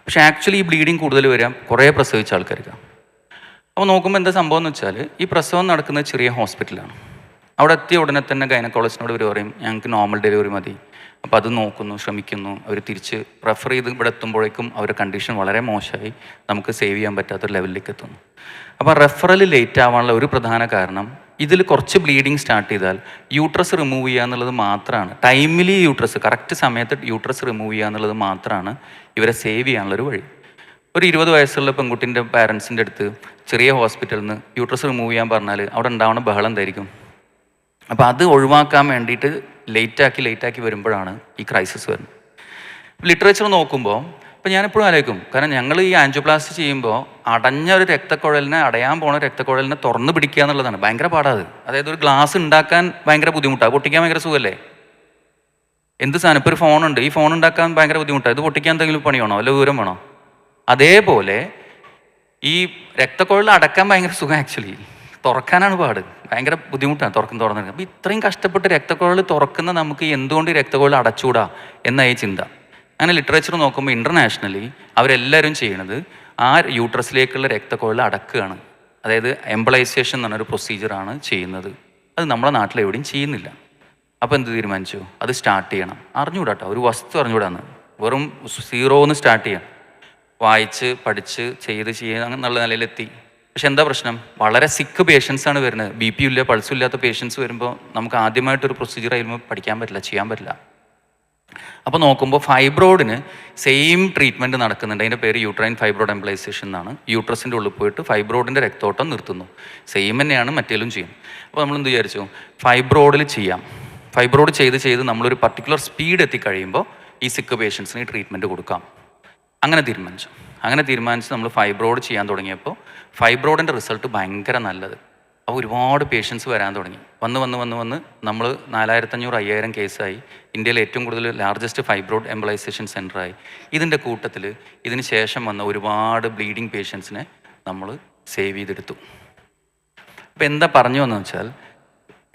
പക്ഷേ ആക്ച്വലി ഈ ബ്ലീഡിങ് കൂടുതൽ വരാം കുറേ പ്രസവിച്ച ആൾക്കാർക്കാണ് അപ്പോൾ നോക്കുമ്പോൾ എന്താ സംഭവം എന്ന് വെച്ചാൽ ഈ പ്രസവം നടക്കുന്ന ചെറിയ ഹോസ്പിറ്റലാണ് അവിടെ എത്തിയ ഉടനെ തന്നെ ഗൈനക്കോളജിനോട് ഇവർ പറയും ഞങ്ങൾക്ക് നോർമൽ ഡെലിവറി മതി. അപ്പോൾ അത് നോക്കുന്നു ശ്രമിക്കുന്നു. അവർ തിരിച്ച് റെഫർ ചെയ്ത് ഇവിടെ എത്തുമ്പോഴേക്കും അവരുടെ കണ്ടീഷൻ വളരെ മോശമായി. നമുക്ക് സേവ് ചെയ്യാൻ പറ്റാത്തൊരു ലെവലിലേക്ക് എത്തുന്നു. അപ്പോൾ റെഫറൽ ലേറ്റ് ആവാനുള്ള ഒരു പ്രധാന കാരണം ഇതിൽ കുറച്ച് ബ്ലീഡിങ് സ്റ്റാർട്ട് ചെയ്താൽ യൂട്രസ് റിമൂവ് ചെയ്യുക എന്നുള്ളത് മാത്രമാണ്. ടൈമിലി യൂട്രസ് കറക്റ്റ് സമയത്ത് യൂട്രസ് റിമൂവ് ചെയ്യുക എന്നുള്ളത് മാത്രമാണ് ഇവരെ സേവ് ചെയ്യാനുള്ളൊരു വഴി. ഒരു ഇരുപത് വയസ്സുള്ള പെൺകുട്ടിന്റെ പാരൻസിന്റെ അടുത്ത് ചെറിയ ഹോസ്പിറ്റലിൽ നിന്ന് യൂട്രസ് റിമൂവ് ചെയ്യാൻ പറഞ്ഞാൽ അവിടെ ഉണ്ടാവുന്ന ബഹളം എന്തായിരിക്കും? അപ്പോൾ അത് ഒഴിവാക്കാൻ വേണ്ടിയിട്ട് ലേറ്റാക്കി ലേറ്റാക്കി വരുമ്പോഴാണ് ഈ ക്രൈസിസ് വരുന്നത്. ലിറ്ററേച്ചർ നോക്കുമ്പോൾ ഇപ്പം ഞാനെപ്പോഴും ആലോചിക്കും കാരണം ഞങ്ങൾ ഈ ആൻജിയോപ്ലാസ്റ്റി ചെയ്യുമ്പോൾ അടഞ്ഞ ഒരു രക്തക്കുഴലിനെ അടയാൻ പോണ രക്തക്കുഴലിനെ തുറന്ന് പിടിക്കുക എന്നുള്ളതാണ്. ഭയങ്കര പാടാത് അതായത് ഒരു ഗ്ലാസ് ഉണ്ടാക്കാൻ ഭയങ്കര ബുദ്ധിമുട്ടാണ് പൊട്ടിക്കാൻ ഭയങ്കര സുഖമല്ലേ എന്ത് സാധനം? ഇപ്പോൾ ഒരു ഫോണുണ്ട് ഈ ഫോൺ ഉണ്ടാക്കാൻ ഭയങ്കര ബുദ്ധിമുട്ടാണ് ഇത് പൊട്ടിക്കാൻ എന്തെങ്കിലും പണി വേണോ വല്ല ദൂരം വേണോ? അതേപോലെ ഈ രക്തക്കുഴൽ അടക്കാൻ ഭയങ്കര സുഖം ആക്ച്വലി തുറക്കാനാണ് പാട്. ഭയങ്കര ബുദ്ധിമുട്ടാണ് തുറക്കുന്ന തുറന്നെടുക്കുക അപ്പോൾ ഇത്രയും കഷ്ടപ്പെട്ട് രക്തക്കുഴൽ തുറക്കുന്ന നമുക്ക് എന്തുകൊണ്ട് ഈ രക്തക്കുഴൽ അടച്ചുകൂടാ എന്നായി ചിന്ത. അങ്ങനെ ലിറ്ററേച്ചർ നോക്കുമ്പോൾ ഇന്റർനാഷണലി അവരെല്ലാവരും ചെയ്യണത് ആ യൂട്രസിലേക്കുള്ള രക്തക്കുഴൽ അടക്കുകയാണ്. അതായത് എംപ്ലൈസേഷൻ എന്ന് പറഞ്ഞൊരു പ്രൊസീജിയറാണ് ചെയ്യുന്നത്. അത് നമ്മുടെ നാട്ടിൽ എവിടെയും ചെയ്യുന്നില്ല. അപ്പോൾ എന്ത് തീരുമാനിച്ചു? അത് സ്റ്റാർട്ട് ചെയ്യണം. അറിഞ്ഞുകൂടാട്ടോ ഒരു വസ്തു അറിഞ്ഞുകൂടാന്ന്. വെറും സീറോന്ന് സ്റ്റാർട്ട് ചെയ്യാം വായിച്ച് പഠിച്ച് ചെയ്ത് ചെയ്യുക അങ്ങനെ നല്ല നിലയിലെത്തി. പക്ഷെ എന്താ പ്രശ്നം? വളരെ സിക്ക് പേഷ്യൻസ് ആണ് വരുന്നത്. ബി പി ഇല്ല പൾസും ഇല്ലാത്ത പേഷ്യൻസ് വരുമ്പോൾ നമുക്ക് ആദ്യമായിട്ടൊരു പ്രൊസീജിയർ ആയിരുന്നു പഠിക്കാൻ പറ്റില്ല ചെയ്യാൻ പറ്റില്ല. അപ്പോൾ നോക്കുമ്പോൾ ഫൈബ്രോയിഡിന് സെയിം ട്രീറ്റ്മെന്റ് നടക്കുന്നുണ്ട്. അതിന്റെ പേര് യൂട്രൈൻ ഫൈബ്രോഡ് എംപ്ലൈസേഷൻ എന്നാണ്. യൂട്രസിന്റെ ഉള്ളിൽ പോയിട്ട് ഫൈബ്രോയിഡിന്റെ രക്തോട്ടം നിർത്തുന്നു. സെയിം തന്നെയാണ് മറ്റേലും ചെയ്യും. അപ്പോൾ നമ്മൾ എന്ത് വിചാരിച്ചു? ഫൈബ്രോയിഡിൽ ചെയ്യാം. ഫൈബ്രോയിഡ് ചെയ്ത് ചെയ്ത് നമ്മളൊരു പർട്ടിക്കുലർ സ്പീഡ് എത്തിക്കഴിയുമ്പോൾ ഈ സിക്ക് പേഷ്യൻസിന് ട്രീറ്റ്മെന്റ് കൊടുക്കാം. അങ്ങനെ തീരുമാനിച്ചു. അങ്ങനെ തീരുമാനിച്ച് നമ്മൾ ഫൈബ്രോയിഡ് ചെയ്യാൻ തുടങ്ങിയപ്പോൾ ഫൈബ്രോയിഡിന്റെ റിസൾട്ട് ഭയങ്കര നല്ലത്. അപ്പോൾ ഒരുപാട് പേഷ്യൻസ് വരാൻ തുടങ്ങി. വന്ന് വന്ന് വന്ന് വന്ന് നമ്മൾ നാലായിരത്തഞ്ഞൂറ് അയ്യായിരം കേസായി ഇന്ത്യയിലെ ഏറ്റവും കൂടുതൽ ലാർജസ്റ്റ് ഫൈബ്രോഡ് എംപ്ലൈസേഷൻ സെന്ററായി ഇതിന്റെ കൂട്ടത്തിൽ ഇതിന് ശേഷം വന്ന ഒരുപാട് ബ്ലീഡിങ് പേഷ്യൻസിനെ നമ്മൾ സേവ് ചെയ്തെടുത്തു. അപ്പോൾ എന്താ പറഞ്ഞു എന്ന് വെച്ചാൽ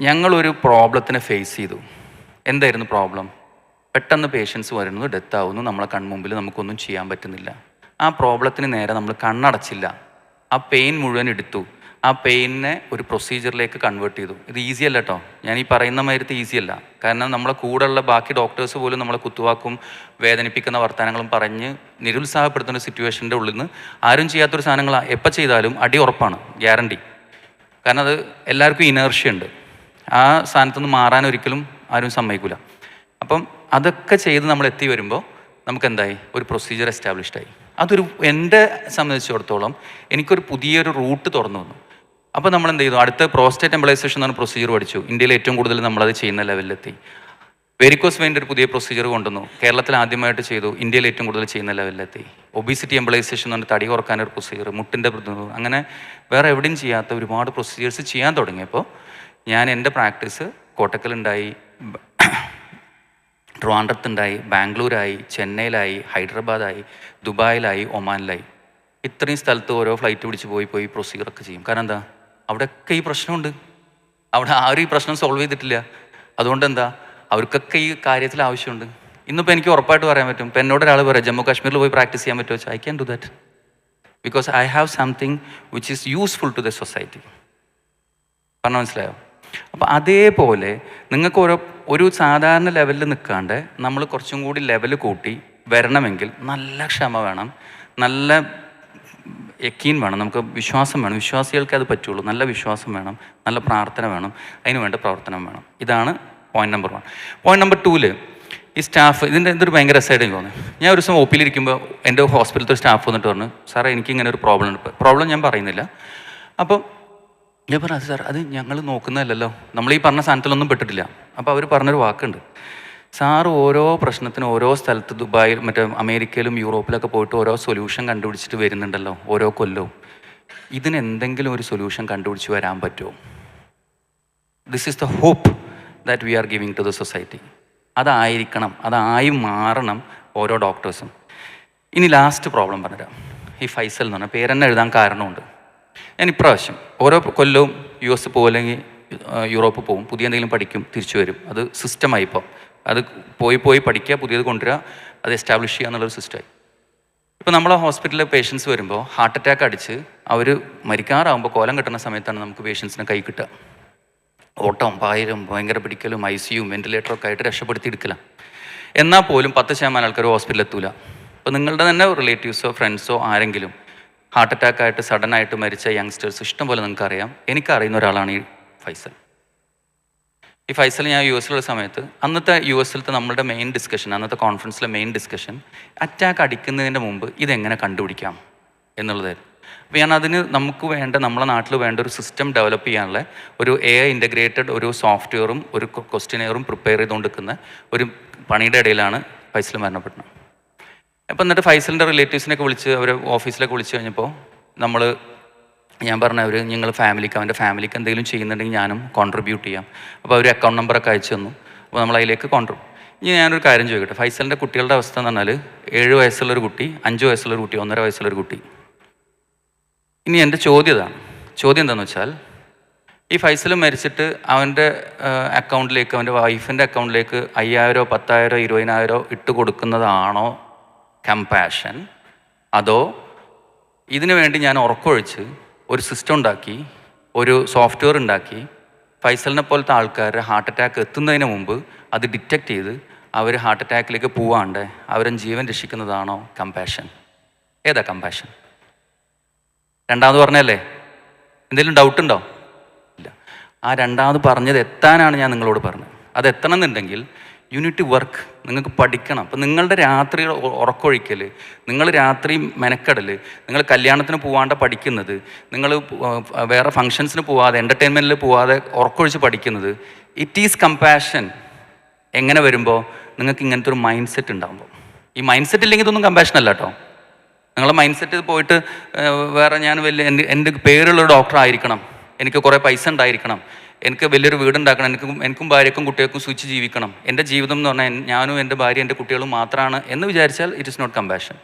ഞങ്ങളൊരു പ്രോബ്ലത്തിനെ ഫേസ് ചെയ്തു. എന്തായിരുന്നു പ്രോബ്ലം പെട്ടെന്ന് പേഷ്യൻസ് വരുന്നു ഡെത്ത് ആവുന്നു. നമ്മളെ കൺമുമ്പിൽ നമുക്കൊന്നും ചെയ്യാൻ പറ്റുന്നില്ല. ആ പ്രോബ്ലത്തിന് നേരെ നമ്മൾ കണ്ണടച്ചില്ല. ആ പെയിൻ മുഴുവൻ എടുത്തു. ആ പെയിനെ ഒരു പ്രൊസീജിയറിലേക്ക് കൺവേർട്ട് ചെയ്തു. ഇത് ഈസി അല്ല കേട്ടോ ഞാൻ ഈ പറയുന്ന മാതിരി ഈസി അല്ല. കാരണം നമ്മളെ കൂടെയുള്ള ബാക്കി ഡോക്ടേഴ്സ് പോലും നമ്മളെ കുത്തുവാക്കും വേദനിപ്പിക്കുന്ന വർത്തമാനങ്ങളും പറഞ്ഞ് നിരുത്സാഹപ്പെടുത്തുന്ന സിറ്റുവേഷന്റെ ഉള്ളിൽ നിന്ന് ആരും ചെയ്യാത്തൊരു സാധനങ്ങൾ എപ്പോൾ ചെയ്താലും അടി ഉറപ്പാണ്. ഗ്യാരണ്ടി കാരണം അത് എല്ലാവർക്കും ഉണ്ട്. ആ സ്ഥാനത്തു നിന്ന് മാറാൻ ഒരിക്കലും ആരും സമ്മതിക്കില്ല അപ്പം അതൊക്കെ ചെയ്ത് നമ്മൾ എത്തി വരുമ്പോൾ നമുക്ക് എന്തായി ഒരു പ്രൊസീജിയർ എസ്റ്റാബ്ലിഷ്ഡ് ആയി. അതൊരു എന്റെ സംബന്ധിച്ചിടത്തോളം എനിക്കൊരു പുതിയൊരു റൂട്ട് തുറന്നു വന്നു അപ്പോൾ നമ്മൾ എന്ത് ചെയ്തു അടുത്ത പ്രോസ്റ്റേറ്റ് എംബലൈസേഷൻ എന്ന് പറഞ്ഞ പ്രൊസീജിയർ പഠിച്ചു. ഇന്ത്യയിൽ ഏറ്റവും കൂടുതൽ നമ്മളത് ചെയ്യുന്ന ലെവലിലെത്തി വെരിക്കോസ് വെയിന്റെ ഒരു പുതിയ പ്രൊസീജിയർ കൊണ്ടുവന്നു. കേരളത്തിൽ ആദ്യമായിട്ട് ചെയ്തു. ഇന്ത്യയിൽ ഏറ്റവും കൂടുതൽ ചെയ്യുന്ന ലെവലിലെത്തി ഒബിസിറ്റി എംബലൈസേഷൻ എന്ന് തടി കുറക്കാനൊരു പ്രൊസീജിയർ മുട്ടിന്റെ പ്രതിനിധി അങ്ങനെ വേറെ എവിടെയും ചെയ്യാത്ത ഒരുപാട് പ്രൊസീജിയേഴ്സ് ചെയ്യാൻ തുടങ്ങിയപ്പോൾ ഞാൻ എന്റെ പ്രാക്ടീസ് കോട്ടക്കലുണ്ടായി. ട്രിവാൻഡ്രത്തുണ്ടായി ബാംഗ്ലൂരായി ചെന്നൈയിലായി ഹൈദരാബാദായി ദുബായിലായി ഒമാനിലായി. ഇത്രയും സ്ഥലത്ത് ഓരോ ഫ്ലൈറ്റ് പിടിച്ച് പോയി പോയി പ്രൊസീജിയറൊക്കെ ചെയ്യും. കാരണം എന്താ? അവിടെയൊക്കെ ഈ പ്രശ്നമുണ്ട്. അവിടെ ആരും ഈ പ്രശ്നം സോൾവ് ചെയ്തിട്ടില്ല. അതുകൊണ്ട് എന്താ? അവർക്കൊക്കെ ഈ കാര്യത്തിൽ ആവശ്യമുണ്ട്. ഇന്നിപ്പോൾ എനിക്ക് ഉറപ്പായിട്ട് പറയാൻ പറ്റും. ഇപ്പം എന്നോട് ഒരാൾ പറയാം ജമ്മു കാശ്മീരിൽ പോയി പ്രാക്ടീസ് ചെയ്യാൻ പറ്റുമോ? I can do that because I have something which is useful to the society പറഞ്ഞ മനസ്സിലായോ? അപ്പോൾ അതേപോലെ നിങ്ങൾക്ക് ഓരോ ഒരു സാധാരണ ലെവലിൽ നിൽക്കാണ്ട് നമ്മൾ കുറച്ചും കൂടി ലെവൽ കൂട്ടി വരണമെങ്കിൽ നല്ല ക്ഷമ വേണം. നല്ല യക്കീൻ വേണം. നമുക്ക് വിശ്വാസം വേണം. വിശ്വാസികൾക്ക് അത് പറ്റുള്ളൂ. നല്ല വിശ്വാസം വേണം. നല്ല പ്രാർത്ഥന വേണം. അതിന് വേണ്ട പ്രവർത്തനം വേണം. ഇതാണ് point number one point number two ഈ സ്റ്റാഫ് ഇതിന്റെ എന്തൊരു ഭയങ്കര രസമായിട്ട് തോന്നുന്നു ഞാൻ ഒരു ദിവസം ഒ എന്റെ ഹോസ്പിറ്റലത്തെ സ്റ്റാഫ് വന്നിട്ട് പറഞ്ഞു സാറേ എനിക്ക് ഇങ്ങനെ ഒരു പ്രോബ്ലം ഉണ്ട്. പ്രോബ്ലം ഞാൻ പറയുന്നില്ല. അപ്പോൾ ഞാൻ പറഞ്ഞു സാർ അത് ഞങ്ങൾ നോക്കുന്നതല്ലല്ലോ. നമ്മൾ ഈ പറഞ്ഞ സാധനത്തിലൊന്നും പെട്ടിട്ടില്ല. അപ്പോൾ അവർ പറഞ്ഞൊരു വാക്കുണ്ട്. സാറ് ഓരോ പ്രശ്നത്തിനും ഓരോ സ്ഥലത്ത് ദുബായിൽ മറ്റേ അമേരിക്കയിലും യൂറോപ്പിലൊക്കെ പോയിട്ട് ഓരോ സൊല്യൂഷൻ കണ്ടുപിടിച്ചിട്ട് വരുന്നുണ്ടല്ലോ ഓരോ കൊല്ലവും ഇതിന് എന്തെങ്കിലും ഒരു സൊല്യൂഷൻ കണ്ടുപിടിച്ച് വരാൻ പറ്റുമോ? This is the hope that we are giving to the society അതായിരിക്കണം അതായി മാറണം ഓരോ ഡോക്ടേഴ്സും ഇനി ലാസ്റ്റ് പ്രോബ്ലം പറഞ്ഞുതരാം. ഈ ഫൈസൽ എന്ന് പറഞ്ഞാൽ പേരെന്നെ എഴുതാൻ കാരണമുണ്ട്. ഞാൻ ഇപ്രാവശ്യം ഓരോ കൊല്ലവും യു എസ് പോകും അല്ലെങ്കിൽ യൂറോപ്പ് പോകും പുതിയ എന്തെങ്കിലും പഠിക്കും തിരിച്ചു വരും. അത് സിസ്റ്റമായി ഇപ്പോൾ അത് പോയി പോയി പഠിക്കുക പുതിയത് കൊണ്ടുവരിക അത് എസ്റ്റാബ്ലിഷ് ചെയ്യുക എന്നുള്ളൊരു സിസ്റ്റമായി ഇപ്പോൾ നമ്മളെ ഹോസ്പിറ്റലിൽ പേഷ്യൻസ് വരുമ്പോൾ ഹാർട്ട് അറ്റാക്ക് അടിച്ച് അവർ മരിക്കാറാകുമ്പോൾ കോലം കിട്ടുന്ന സമയത്താണ് നമുക്ക് പേഷ്യൻസിനെ കൈ കിട്ടുക. ഓട്ടം പായലും ഭയങ്കര പിടിക്കലും ഐ സിയും വെന്റിലേറ്ററും ഒക്കെ ആയിട്ട് രക്ഷപ്പെടുത്തി എടുക്കില്ല എന്നാൽ പോലും പത്ത് ശതമാനം ആൾക്കാർ ഹോസ്പിറ്റലിൽ എത്തൂല. അപ്പോൾ നിങ്ങളുടെ തന്നെ റിലേറ്റീവ്സോ ഫ്രണ്ട്സോ ആരെങ്കിലും ഹാർട്ട് അറ്റാക്ക് ആയിട്ട് സഡൻ ആയിട്ട് മരിച്ച യങ്സ്റ്റേഴ്സ് ഇഷ്ടം പോലെ നിങ്ങൾക്ക് അറിയാം എനിക്കറിയുന്ന ഒരാളാണ് ഈ ഫൈസൽ. ഈ ഫൈസൽ ഞാൻ യു എസിലുള്ള സമയത്ത് അന്നത്തെ യു എസിലത്തെ നമ്മുടെ മെയിൻ ഡിസ്കഷൻ അന്നത്തെ കോൺഫറൻസിലെ മെയിൻ ഡിസ്കഷൻ അറ്റാക്ക് അടിക്കുന്നതിന്റെ മുമ്പ് ഇതെങ്ങനെ കണ്ടുപിടിക്കാം എന്നുള്ളതായിരുന്നു. അപ്പോൾ ഞാൻ അതിന് നമുക്ക് വേണ്ട നമ്മുടെ നാട്ടിൽ വേണ്ട ഒരു സിസ്റ്റം ഡെവലപ്പ് ചെയ്യാനുള്ള ഒരു എ ഐ ഇന്റഗ്രേറ്റഡ് ഒരു സോഫ്റ്റ്വെയറും ഒരു ക്വസ്റ്റിനെയറും പ്രിപ്പയർ ചെയ്തുകൊണ്ടിരിക്കുന്ന ഒരു പണിയുടെ ഇടയിലാണ് ഫൈസൽ മരണപ്പെടുന്നത്. അപ്പം എന്നിട്ട് ഫൈസലിന്റെ റിലേറ്റീവ്സിനൊക്കെ വിളിച്ച് അവർ ഓഫീസിലൊക്കെ വിളിച്ച് കഴിഞ്ഞപ്പോൾ നമ്മൾ ഞാൻ പറഞ്ഞ അവർ നിങ്ങൾ ഫാമിലിക്ക് അവന്റെ ഫാമിലിക്ക് എന്തെങ്കിലും ചെയ്യുന്നുണ്ടെങ്കിൽ ഞാനും കോൺട്രിബ്യൂട്ട് ചെയ്യാം. അപ്പോൾ അവർ അക്കൗണ്ട് നമ്പറൊക്കെ അയച്ചു തന്നു. അപ്പോൾ നമ്മൾ അതിലേക്ക് കോൺട്രിബ്യൂട്ട് ഇനി ഞാനൊരു കാര്യം ചോദിക്കട്ടെ. ഫൈസലിന്റെ കുട്ടികളുടെ അവസ്ഥ എന്ന് പറഞ്ഞാൽ ഏഴ് വയസ്സുള്ളൊരു കുട്ടി അഞ്ച് വയസ്സുള്ളൊരു കുട്ടി ഒന്നര വയസ്സുള്ളൊരു കുട്ടി. ഇനി എന്റെ ചോദ്യം ഇതാണ്. ചോദ്യം എന്താണെന്ന് വെച്ചാൽ ഈ ഫൈസൽ മരിച്ചിട്ട് അവന്റെ അക്കൗണ്ടിലേക്ക് അവന്റെ വൈഫിന്റെ അക്കൗണ്ടിലേക്ക് അയ്യായിരോ പത്തായിരോ ഇരുപതിനായിരോ ഇട്ട് കൊടുക്കുന്നതാണോ കമ്പാഷൻ അതോ ഇതിനു വേണ്ടി ഞാൻ ഉറക്കൊഴിച്ച് ഒരു സിസ്റ്റം ഉണ്ടാക്കി ഒരു സോഫ്റ്റ്വെയർ ഉണ്ടാക്കി ഫൈസലിനെ പോലത്തെ ആൾക്കാരുടെ ഹാർട്ട് അറ്റാക്ക് എത്തുന്നതിന് മുമ്പ് അത് ഡിറ്റക്റ്റ് ചെയ്ത് അവർ ഹാർട്ട് അറ്റാക്കിലേക്ക് പോവാണ്ട് അവരെ ജീവൻ രക്ഷിക്കുന്നതാണോ കമ്പാഷൻ ഏതാ കമ്പാഷൻ രണ്ടാമത് പറഞ്ഞല്ലേ? എന്തെങ്കിലും ഡൗട്ട് ഉണ്ടോ? ഇല്ല. ആ രണ്ടാമത് പറഞ്ഞത് എത്താനാണ് ഞാൻ നിങ്ങളോട് പറഞ്ഞത്. അത് എത്തണം എന്നുണ്ടെങ്കിൽ യൂണിറ്റ് വർക്ക് നിങ്ങൾക്ക് പഠിക്കണം. അപ്പം നിങ്ങളുടെ രാത്രി ഉറക്കൊഴിക്കൽ നിങ്ങൾ രാത്രി മെനക്കെടൽ നിങ്ങൾ കല്യാണത്തിന് പോവാണ്ട് പഠിക്കുന്നത് നിങ്ങൾ വേറെ ഫങ്ഷൻസിന് പോവാതെ എന്റർടൈൻമെന്റിൽ പോവാതെ ഉറക്കൊഴിച്ച് പഠിക്കുന്നത് ഇറ്റ് ഈസ് കമ്പാഷൻ എങ്ങനെ വരുമ്പോൾ നിങ്ങൾക്ക് ഇങ്ങനത്തെ ഒരു മൈൻഡ് സെറ്റ് ഉണ്ടാകുമ്പോൾ ഈ മൈൻഡ് സെറ്റ് ഇല്ലെങ്കിൽ ഇതൊന്നും കമ്പാഷൻ അല്ല കേട്ടോ നിങ്ങളെ മൈൻഡ് സെറ്റ് പോയിട്ട് വേറെ ഞാൻ വലിയ എന്റെ എന്റെ പേരുള്ള ഡോക്ടർ ആയിരിക്കണം. എനിക്ക് കുറേ പൈസ ഉണ്ടായിരിക്കണം. എനിക്ക് വലിയൊരു വീടുണ്ടാക്കണം. എനിക്ക് എനിക്കും ഭാര്യക്കും കുട്ടികൾക്കും സ്വിച്ച് ജീവിക്കണം. എന്റെ ജീവിതം എന്ന് പറഞ്ഞാൽ ഞാനും എന്റെ ഭാര്യ എന്റെ കുട്ടികളും മാത്രമാണ് എന്ന് വിചാരിച്ചാൽ it is not compassion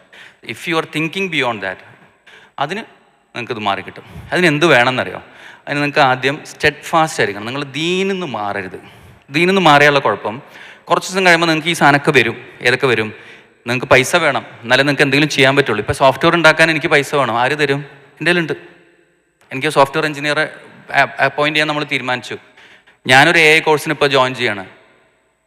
if you are thinking beyond that അതിന് നിങ്ങൾക്ക് ഇത് മാറി കിട്ടും. അതിന് എന്ത് വേണമെന്നറിയോ? അതിന് നിങ്ങൾക്ക് ആദ്യം സ്റ്റെഡ് ഫാസ്റ്റ് ആയിരിക്കണം. നിങ്ങൾ ദീനിന്ന് നിന്ന് മാറരുത്. ദീനിന്ന് മാറിയാലുള്ള കുഴപ്പം കുറച്ച് ദിവസം കഴിയുമ്പോൾ നിങ്ങൾക്ക് ഈ സാധനമൊക്കെ വരും. ഏതൊക്കെ വരും? നിങ്ങൾക്ക് പൈസ വേണം. എന്നാലേ നിങ്ങൾക്ക് എന്തെങ്കിലും ചെയ്യാൻ പറ്റുള്ളൂ. ഇപ്പോൾ സോഫ്റ്റ്വെയർ ഉണ്ടാക്കാൻ എനിക്ക് പൈസ വേണം. ആര് തരും? എന്റെ ഉണ്ട് എനിക്ക് സോഫ്റ്റ്വെയർ എഞ്ചിനീയറെ അപ്പോയിന്റ് ചെയ്യാൻ നമ്മൾ തീരുമാനിച്ചു. ഞാനൊരു എ ഐ കോഴ്സിന് ഇപ്പോൾ ജോയിൻ ചെയ്യാണ്.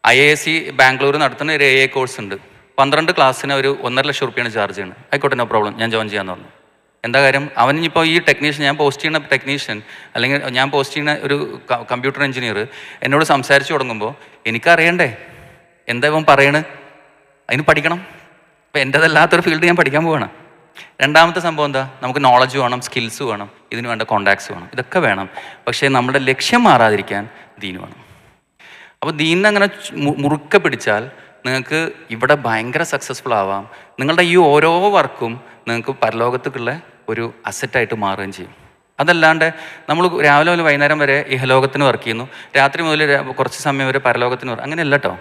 I A S C Bangalore നടത്തുന്ന ഒരു എ ഐ കോഴ്സ് ഉണ്ട്. പന്ത്രണ്ട് ക്ലാസ്സിന് ഒരു ഒന്നര ലക്ഷം റുപ്യാണ് ചാർജ് ചെയ്യുന്നത് ആയിക്കോട്ടെ നോ പ്രോബ്ലം ഞാൻ ജോയിൻ ചെയ്യാൻ പറഞ്ഞു. എന്താ കാര്യം? അവൻ ഈ ടെക്നീഷ്യൻ ഞാൻ പോസ്റ്റ് ചെയ്യുന്ന ടെക്നീഷ്യൻ അല്ലെങ്കിൽ ഞാൻ പോസ്റ്റ് ചെയ്യുന്ന ഒരു കമ്പ്യൂട്ടർ എഞ്ചിനീയർ എന്നോട് സംസാരിച്ച് തുടങ്ങുമ്പോൾ എനിക്കറിയണ്ടേ? എന്താ ഇവൻ പറയണ്? അതിന് പഠിക്കണം. അപ്പം എന്റെതല്ലാത്തൊരു ഫീൽഡ് ഞാൻ പഠിക്കാൻ പോവാണ്. രണ്ടാമത്തെ സംഭവം എന്താ? നമുക്ക് നോളജ് വേണം സ്കിൽസ് വേണം ഇതിന് വേണ്ട കോണ്ടാക്ട്സ് വേണം ഇതൊക്കെ വേണം. പക്ഷേ നമ്മുടെ ലക്ഷ്യം മാറാതിരിക്കാൻ ദീന് വേണം. അപ്പോൾ ദീനിനെ അങ്ങനെ മുറുക്ക പിടിച്ചാൽ നിങ്ങൾക്ക് ഇവിടെ ഭയങ്കര സക്സസ്ഫുൾ ആവാം. നിങ്ങളുടെ ഈ ഓരോ വർക്കും നിങ്ങൾക്ക് പരലോകത്തേക്കുള്ള ഒരു അസറ്റായിട്ട് മാറുകയും ചെയ്യും. അതല്ലാണ്ട് നമ്മൾ രാവിലെ മുതൽ വൈകുന്നേരം വരെ ഇഹലോകത്തിന് വർക്ക് ചെയ്യുന്നു. രാത്രി മുതൽ കുറച്ച് സമയം വരെ പരലോകത്തിന് വർക്ക് അങ്ങനെയല്ല കേട്ടോ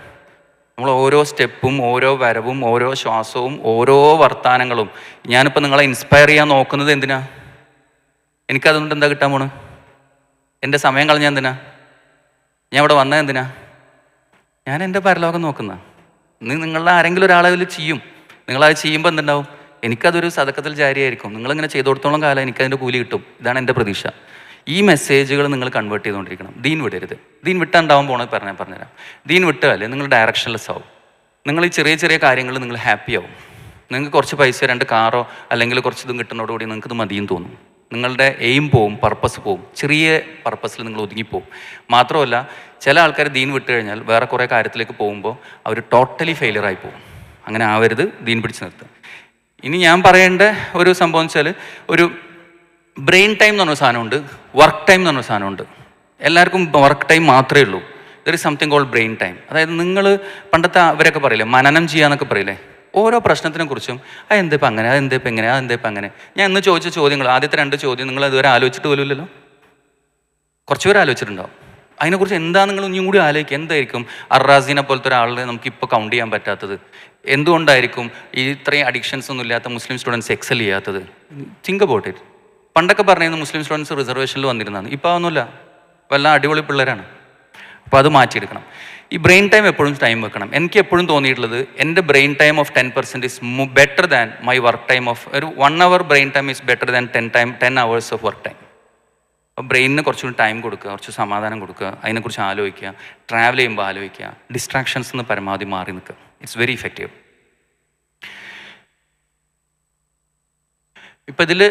നമ്മൾ ഓരോ സ്റ്റെപ്പും ഓരോ വരവും ഓരോ ശ്വാസവും ഓരോ വർത്താനങ്ങളും. ഞാനിപ്പോൾ നിങ്ങളെ ഇൻസ്പയർ ചെയ്യാൻ നോക്കുന്നത് എന്തിനാ? എനിക്കതുകൊണ്ട് എന്താ കിട്ടാൻ പോണ്? എന്റെ സമയം കളഞ്ഞ എന്തിനാ? ഞാൻ ഇവിടെ വന്നത് എന്തിനാ? ഞാൻ എന്റെ പരലോകം നോക്കുന്ന. നീ നിങ്ങളുടെ ആരെങ്കിലും ഒരാളെ ചെയ്യും. നിങ്ങളത് ചെയ്യുമ്പോൾ എന്തുണ്ടാവും? എനിക്കതൊരു സതക്കത്തിൽ ജാരിയായിരിക്കും. നിങ്ങളിങ്ങനെ ചെയ്തു കൊടുത്തോളം കാലം എനിക്കതിന്റെ കൂലി കിട്ടും. ഇതാണ് എന്റെ പ്രതീക്ഷ. ഈ മെസ്സേജുകൾ നിങ്ങൾ കൺവേർട്ട് ചെയ്തുകൊണ്ടിരിക്കണം. ദീൻ വിടരുത്. ദീൻ വിട്ടുണ്ടാവാൻ പോണത് പറഞ്ഞാൽ പറഞ്ഞുതരാം. ദീൻ വിട്ടാലേ നിങ്ങൾ ഡയറക്ഷൻലെസ് ആവും. നിങ്ങൾ ഈ ചെറിയ ചെറിയ കാര്യങ്ങൾ നിങ്ങൾ ഹാപ്പി ആവും. നിങ്ങൾക്ക് കുറച്ച് പൈസ രണ്ട് കാറോ അല്ലെങ്കിൽ കുറച്ച് ഇതും കിട്ടുന്നതോടുകൂടി നിങ്ങൾക്ക് ഇത് മതിയും തോന്നും. നിങ്ങളുടെ എയിം പോവും പർപ്പസ് പോവും. ചെറിയ പർപ്പസിൽ നിങ്ങൾ ഒതുങ്ങിപ്പോവും. മാത്രമല്ല ചില ആൾക്കാർ ദീൻ വിട്ട് കഴിഞ്ഞാൽ വേറെ കുറേ കാര്യത്തിലേക്ക് പോകുമ്പോൾ അവർ ടോട്ടലി ഫെയിലിയർ ആയി പോകും. അങ്ങനെ ആവരുത് ദീൻ പിടിച്ച് നിർത്തുക. ഇനി ഞാൻ പറയേണ്ട ഒരു സംഭവം വെച്ചാൽ ഒരു ബ്രെയിൻ ടൈം എന്ന് പറഞ്ഞ സാധനമുണ്ട് വർക്ക് ടൈം എന്ന് പറഞ്ഞ സാധനമുണ്ട്. എല്ലാവർക്കും വർക്ക് ടൈം മാത്രമേ ഉള്ളൂ. There is something call brain time. അതായത് നിങ്ങൾ പണ്ടത്തെ അവരൊക്കെ പറയില്ലേ മനനം ചെയ്യാന്നൊക്കെ പറയില്ലേ? ഓരോ പ്രശ്നത്തിനെ കുറിച്ചും അത് എന്താ ഇപ്പം അങ്ങനെ അത് എന്താ ഇപ്പം എങ്ങനെ അത് എന്താ ഇപ്പം അങ്ങനെ? ഞാൻ ഇന്ന് ചോദിച്ച ചോദ്യങ്ങൾ ആദ്യത്തെ രണ്ട് ചോദ്യം നിങ്ങൾ ഇതുവരെ ആലോചിച്ചിട്ട് പോലുമില്ലല്ലോ? കുറച്ച് പേര് ആലോചിച്ചിട്ടുണ്ടാവും. അതിനെക്കുറിച്ച് എന്താ നിങ്ങൾ ഇനിയും കൂടി ആലോചിക്കുക? എന്തായിരിക്കും അറാസിനെ പോലത്തെ ഒരാളിനെ നമുക്ക് ഇപ്പോൾ കൗണ്ട് ചെയ്യാൻ പറ്റാത്തത്? എന്തുകൊണ്ടായിരിക്കും ഇത്രയും അഡിക്ഷൻസ് ഒന്നും ഇല്ലാത്ത മുസ്ലിം സ്റ്റുഡൻസ് എക്സൽ ചെയ്യാത്തത്? തിങ്ക് അബൌട്ട് ഇറ്റ് പണ്ടൊക്കെ പറഞ്ഞിരുന്നു മുസ്ലിം സ്റ്റുഡൻസ് റിസർവേഷനിൽ വന്നിരുന്നതാണ്. ഇപ്പോൾ അതൊന്നുമില്ല. വല്ല അടിപൊളി പിള്ളേരാണ്. അപ്പോൾ അത് മാറ്റിയെടുക്കണം. ഈ ബ്രെയിൻ ടൈം എപ്പോഴും ടൈം വെക്കണം. എനിക്ക് എപ്പോഴും തോന്നിയിട്ടുള്ളത് എന്റെ brain time of ten percent is better than my work time of ഒരു one hour brain time is better than ten time ten hours of work time അപ്പോൾ ബ്രെയിനിന് കുറച്ചുകൂടി ടൈം കൊടുക്കുക കുറച്ച് സമാധാനം കൊടുക്കുക അതിനെക്കുറിച്ച് ആലോചിക്കുക ട്രാവൽ ചെയ്യുമ്പോൾ ആലോചിക്കുക ഡിസ്ട്രാക്ഷൻസ് നിന്ന് പരമാവധി മാറി നിൽക്കുക. ഇറ്റ്സ് വെരി ഇഫക്റ്റീവ് ഇപ്പം ഇതിൽ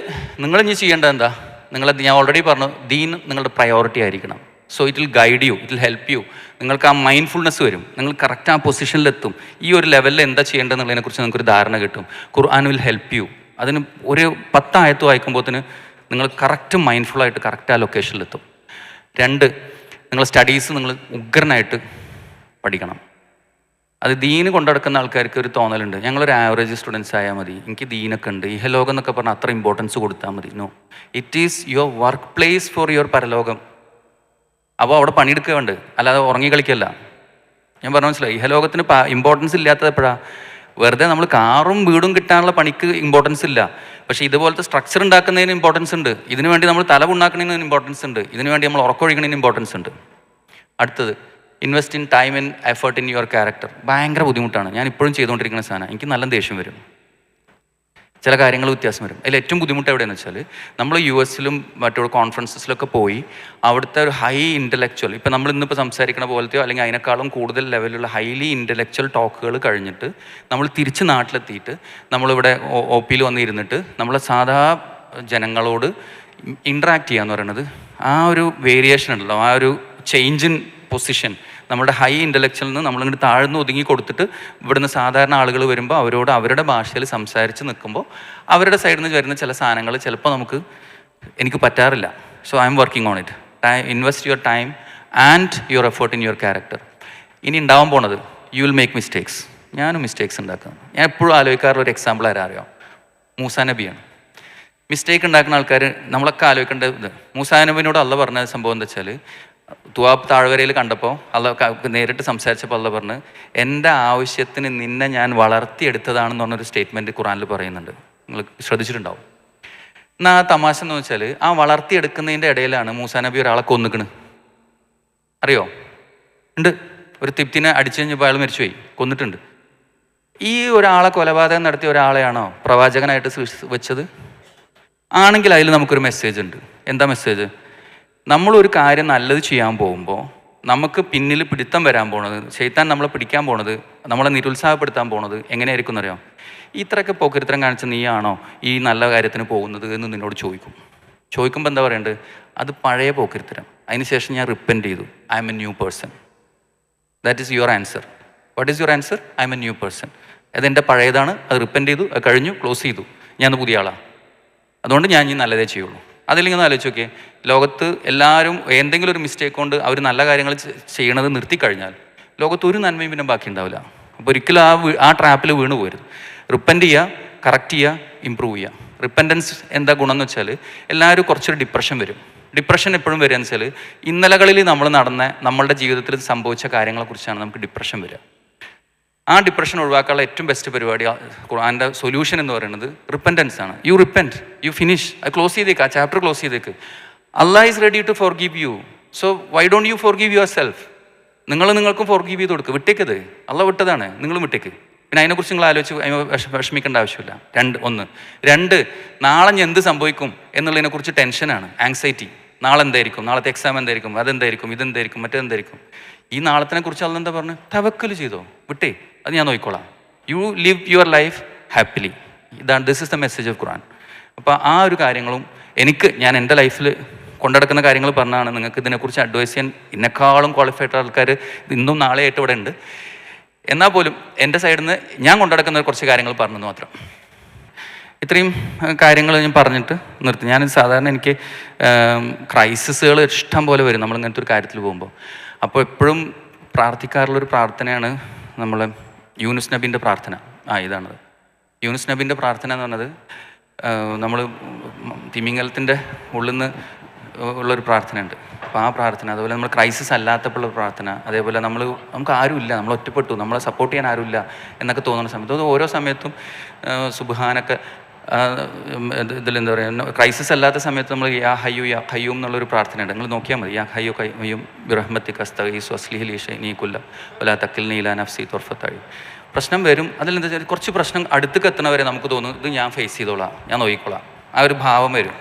നിങ്ങൾ ഇനി ചെയ്യേണ്ടത് എന്താ? നിങ്ങൾ ഞാൻ ഓൾറെഡി പറഞ്ഞു ദീൻ നിങ്ങളുടെ പ്രയോറിറ്റി ആയിരിക്കണം. So it will guide you it will help you നിങ്ങൾക്ക് ആ മൈൻഡ്ഫുൾനെസ് വരും. നിങ്ങൾ കറക്റ്റ് ആ പൊസിഷനിലെത്തും ഈ ഒരു ലെവലിൽ എന്താ ചെയ്യേണ്ടതെന്നുള്ളതിനെക്കുറിച്ച് നിങ്ങൾക്കൊരു ധാരണ കിട്ടും. ഖുർആൻ വിൽ ഹെൽപ്പ് യു അതിന് ഒരു പത്തായത്ത് വായിക്കുമ്പോഴത്തിന് നിങ്ങൾ കറക്റ്റ് മൈൻഡ്ഫുള്ളായിട്ട് കറക്റ്റ് ആ ലൊക്കേഷനിലെത്തും രണ്ട് നിങ്ങൾ സ്റ്റഡീസ് നിങ്ങൾ ഉഗ്രനായിട്ട് പഠിക്കണം. അത് ദീന് കൊണ്ടുനടക്കുന്ന ആൾക്കാർക്ക് ഒരു തോന്നലുണ്ട്. ഞങ്ങളൊരു ആവറേജ് സ്റ്റുഡൻസ് ആയാൽ മതി. എനിക്ക് ദീനൊക്കെ ഉണ്ട്. ഇഹലോകം എന്നൊക്കെ പറഞ്ഞാൽ അത്ര ഇമ്പോർട്ടൻസ് കൊടുത്താൽ മതി. No it is your work place for your പരലോകം. അപ്പോൾ അവിടെ പണിയെടുക്കുക വേണ്ട അല്ലാതെ ഉറങ്ങി കളിക്കല്ല. ഞാൻ പറഞ്ഞ മനസ്സിലായി? ഇഹലോകത്തിന് ഇമ്പോർട്ടൻസ് ഇല്ലാത്തത് എപ്പോഴാണ് വെറുതെ നമ്മൾ കാറും വീടും കിട്ടാനുള്ള പണിക്ക് ഇമ്പോർട്ടൻസ് ഇല്ല. പക്ഷേ ഇതുപോലത്തെ സ്ട്രക്ചർ ഉണ്ടാക്കുന്നതിന് ഇമ്പോർട്ടൻസ് ഉണ്ട്. ഇതിനു വേണ്ടി നമ്മൾ തല ഉണ്ടാക്കുന്നതിന് ഇമ്പോർട്ടൻസ് ഉണ്ട്. ഇതിനു വേണ്ടി നമ്മൾ ഉറക്കൊഴിക്കുന്നതിന് ഇമ്പോർട്ടൻസ് ഉണ്ട്. അടുത്തത്. Invest in time and effort in your character ഭയങ്കര ബുദ്ധിമുട്ടാണ്. ഞാൻ ഇപ്പോഴും ചെയ്തുകൊണ്ടിരിക്കുന്ന സാധനം. എനിക്ക് നല്ല ദേഷ്യം വരും. ചില കാര്യങ്ങൾ വ്യത്യാസം വരും. അതിൽ ഏറ്റവും ബുദ്ധിമുട്ട് എവിടെയെന്ന് വെച്ചാൽ നമ്മൾ യു എസിലും മറ്റുള്ള കോൺഫറൻസസിലൊക്കെ പോയി അവിടുത്തെ ഒരു ഹൈ ഇന്റലക്ച്വൽ ഇപ്പം നമ്മൾ ഇന്നിപ്പോൾ സംസാരിക്കുന്ന പോലത്തെയോ അല്ലെങ്കിൽ അതിനേക്കാളും കൂടുതൽ ലെവലുള്ള ഹൈലി ഇന്റലക്ച്വൽ ടോക്കുകൾ കഴിഞ്ഞിട്ട് നമ്മൾ തിരിച്ച് നാട്ടിലെത്തിയിട്ട് നമ്മളിവിടെ ഒ പിയിൽ വന്നിരുന്നിട്ട് നമ്മളെ സാധാ ജനങ്ങളോട് ഇൻട്രാക്ട് ചെയ്യുക എന്ന് പറയുന്നത് ആ ഒരു വേരിയേഷൻ ഉണ്ടല്ലോ. ആ ഒരു ചേഞ്ച് ഇൻ പൊസിഷൻ നമ്മുടെ ഹൈ ഇന്റലക്ച്വൽ നിന്ന് നമ്മളിങ്ങോട്ട് താഴ്ന്ന് ഒതുങ്ങി കൊടുത്തിട്ട് ഇവിടുന്ന് സാധാരണ ആളുകൾ വരുമ്പോൾ അവരോട് അവരുടെ ഭാഷയിൽ സംസാരിച്ച് നിൽക്കുമ്പോൾ അവരുടെ സൈഡിൽ നിന്ന് വരുന്ന ചില സാധനങ്ങൾ ചിലപ്പോൾ നമുക്ക് എനിക്ക് പറ്റാറില്ല. So I'm working on it time invest your time and your effort in your character ഇനി ഉണ്ടാവാൻ പോണത് യു വിൽ മേക്ക് മിസ്റ്റേക്സ് ഞാനും മിസ്റ്റേക്സ് ഉണ്ടാക്കുന്നു ഞാൻ എപ്പോഴും ആലോചിക്കാറുള്ള ഒരു എക്സാമ്പിൾ ആരാ അറിയാം? മൂസാ നബിയാണ്. മിസ്റ്റേക്ക് ഉണ്ടാക്കുന്ന ആൾക്കാർ നമ്മളൊക്കെ ആലോചിക്കേണ്ട ഇത്. മൂസാ നബിനോട് അല്ല പറഞ്ഞ സംഭവം എന്താ വെച്ചാൽ തുവാബ് താഴ്വരയിൽ കണ്ടപ്പോൾ അല്ല നേരിട്ട് സംസാരിച്ചപ്പോൾ അല്ല പറഞ്ഞ് എന്റെ ആവശ്യത്തിന് നിന്നെ ഞാൻ വളർത്തിയെടുത്തതാണെന്ന് പറഞ്ഞൊരു സ്റ്റേറ്റ്മെന്റ് ഖുറാനിൽ പറയുന്നുണ്ട്. നിങ്ങൾ ശ്രദ്ധിച്ചിട്ടുണ്ടാവും. എന്നാൽ ആ തമാശ എന്ന് വെച്ചാൽ ആ വളർത്തിയെടുക്കുന്നതിന്റെ ഇടയിലാണ് മൂസാ നബി ഒരാളെ കൊന്നുക്കണ്. അറിയോ? ഉണ്ട്. ഒരു തിപ്തിനെ അടിച്ചു കഴിഞ്ഞപ്പോൾ അയാൾ മരിച്ചുപോയി. കൊന്നിട്ടുണ്ട്. ഈ ഒരാളെ കൊലപാതകം നടത്തിയ ഒരാളെയാണോ പ്രവാചകനായിട്ട് വെച്ചത്? ആണെങ്കിൽ അതിൽ നമുക്കൊരു മെസ്സേജ് ഉണ്ട്. എന്താ മെസ്സേജ് നമ്മളൊരു കാര്യം നല്ലത് ചെയ്യാൻ പോകുമ്പോൾ നമുക്ക് പിന്നിൽ പിടുത്തം വരാൻ പോണത് ചെയ്ത്താൻ നമ്മളെ പിടിക്കാൻ പോണത് നമ്മളെ നിരുത്സാഹപ്പെടുത്താൻ പോണത് എങ്ങനെയായിരിക്കും എന്നറിയാം? ഇത്രയൊക്കെ പോക്കരിത്രം കാണിച്ച നീയാണോ ഈ നല്ല കാര്യത്തിന് പോകുന്നത് എന്ന് നിന്നോട് ചോദിക്കും. ചോദിക്കുമ്പോൾ എന്താ പറയേണ്ടത് അത് പഴയ പോക്കരിത്തരം. അതിനുശേഷം ഞാൻ റിപ്പൻഡ് ചെയ്തു. I'm a new person that is your answer what is your answer I'm a new person അത് എന്റെ പഴയതാണ്. അത് റിപ്പൻഡ് ചെയ്തു അത് കഴിഞ്ഞു ക്ലോസ് ചെയ്തു. ഞാൻ പുതിയ ആളാണ് അതുകൊണ്ട് ഞാൻ ഇനി നല്ലതേ ചെയ്യുള്ളൂ. അതില്ലെങ്കിൽ ഒന്ന് ആലോചിച്ച് നോക്കിയേ. ലോകത്ത് എല്ലാവരും എന്തെങ്കിലും ഒരു മിസ്റ്റേക്ക് കൊണ്ട് അവർ നല്ല കാര്യങ്ങൾ ചെയ്യണത് നിർത്തിക്കഴിഞ്ഞാൽ ലോകത്ത് ഒരു നന്മയും പിന്നെ ബാക്കി ഉണ്ടാവില്ല. അപ്പോൾ ഒരിക്കലും ആ ആ ട്രാപ്പിൽ വീണ് പോരുത്. റിപ്പന്റ് ചെയ്യുക കറക്റ്റ് ചെയ്യുക ഇമ്പ്രൂവ് ചെയ്യുക. റിപ്പൻഡൻസ് എന്താ ഗുണം എന്ന് വെച്ചാൽ എല്ലാവരും കുറച്ചൊരു ഡിപ്രഷൻ വരും. ഡിപ്രഷൻ എപ്പോഴും വരിക എന്ന് വെച്ചാൽ ഇന്നലകളിൽ നമ്മൾ നടന്ന നമ്മളുടെ ജീവിതത്തിൽ സംഭവിച്ച കാര്യങ്ങളെക്കുറിച്ചാണ് നമുക്ക് ഡിപ്രഷൻ വരിക. ആ ഡിപ്രഷൻ ഒഴിവാക്കാനുള്ള ഏറ്റവും ബെസ്റ്റ് പരിപാടി ഖുർആന്റെ സൊല്യൂഷൻ എന്ന് പറയുന്നത് റിപ്പന്റൻസ് ആണ്. യു റിപ്പന്റ് യു ഫിനിഷ് അത് ക്ലോസ് ചെയ്തേക്ക് ആ ചാപ്റ്റർ ക്ലോസ് ചെയ്തേക്ക്. Allah is ready to forgive you so why don't you forgive yourself നിങ്ങൾ നിങ്ങൾക്കും ഫോർ ഗീവ് ചെയ്ത് കൊടുക്കുക വിട്ടേക്കത് അല്ല വിട്ടതാണ്. നിങ്ങളും വിട്ടേക്ക്. പിന്നെ അതിനെക്കുറിച്ച് നിങ്ങൾ ആലോചിച്ച് അതിന് വിഷമിക്കേണ്ട ആവശ്യമില്ല. രണ്ട് ഒന്ന്. രണ്ട് നാളെ ഞാൻ എന്ത് സംഭവിക്കും എന്നുള്ളതിനെക്കുറിച്ച് ടെൻഷനാണ് ആങ്സൈറ്റി നാളെ എന്തായിരിക്കും? നാളത്തെ എക്സാം എന്തായിരിക്കും? അതെന്തായിരിക്കും? ഇതെന്തായിരിക്കും? മറ്റെന്തായിരിക്കും ഈ നാളത്തിനെ കുറിച്ച് അല്ല എന്താ പറഞ്ഞു? തവക്കൽ ചെയ്തോ. വിട്ടേ. അത് ഞാൻ നോക്കിക്കോളാം. You live your life happily ഇതാണ് this is the message of Quran അപ്പോൾ ആ ഒരു കാര്യങ്ങളും എനിക്ക് ഞാൻ എന്റെ ലൈഫിൽ കൊണ്ടെടുക്കുന്ന കാര്യങ്ങൾ പറഞ്ഞാണ് നിങ്ങൾക്ക് ഇതിനെക്കുറിച്ച് അഡ്വൈസ് ചെയ്യാൻ എന്നെക്കാളും ക്വാളിഫൈഡ് ആൾക്കാർ ഇന്നും നാളെ ആയിട്ട് ഇവിടെ ഉണ്ട്. എന്നാൽ പോലും എന്റെ സൈഡിൽ നിന്ന് ഞാൻ കൊണ്ടെടുക്കുന്ന കുറച്ച് കാര്യങ്ങൾ പറഞ്ഞെന്ന് മാത്രം. ഇത്രയും കാര്യങ്ങൾ ഞാൻ പറഞ്ഞിട്ട് നിർത്തി. ഞാൻ സാധാരണ എനിക്ക് ക്രൈസിസുകൾ ഇഷ്ടം പോലെ വരും. നമ്മൾ ഇങ്ങനത്തെ ഒരു കാര്യത്തിൽ പോകുമ്പോൾ. അപ്പോൾ എപ്പോഴും പ്രാർത്ഥിക്കാറുള്ളൊരു പ്രാർത്ഥനയാണ് നമ്മൾ യൂനുസ് നബിന്റെ പ്രാർത്ഥന. ആ ഇതാണത്. യൂനുസ് നബിന്റെ പ്രാർത്ഥന എന്ന് പറഞ്ഞത് നമ്മൾ തിമിംഗലത്തിന്റെ ഉള്ളിൽ നിന്ന് ഉള്ളൊരു പ്രാർത്ഥനയുണ്ട്. അപ്പോൾ ആ പ്രാർത്ഥന അതുപോലെ നമ്മൾ ക്രൈസിസ് അല്ലാത്തപ്പോഴുള്ള പ്രാർത്ഥന അതേപോലെ നമ്മൾ നമുക്ക് ആരുമില്ല നമ്മൾ ഒറ്റപ്പെട്ടു നമ്മളെ സപ്പോർട്ട് ചെയ്യാൻ ആരുമില്ല എന്നൊക്കെ തോന്നുന്ന സമയത്ത് അത് ഓരോ സമയത്തും സുബാനൊക്കെ ഇതിൽ എന്താ പറയുക ക്രൈസിസ് അല്ലാത്ത സമയത്ത് നമ്മൾ യാ ഹയ്യു യാ ഹയ്യൂം എന്നുള്ളൊരു പ്രാർത്ഥനയുണ്ട്. നിങ്ങൾ നോക്കിയാൽ മതി. യാ ഹയ്യു കയ്യും ബിറഹ്മത്തി കസ്തീസു അസ്ലിഹി നീ കുല്ല വല്ല തക്കിൽ നീല നഫ്സി തുർഫത്തായി. പ്രശ്നം വരും. അതിലെന്താ വെച്ചാൽ കുറച്ച് പ്രശ്നം അടുത്തേക്ക് എത്തണവരെ നമുക്ക് തോന്നും ഇത് ഞാൻ ഫേസ് ചെയ്തോളാം ഞാൻ നോക്കിക്കോളാം. ആ ഒരു ഭാവം വരും.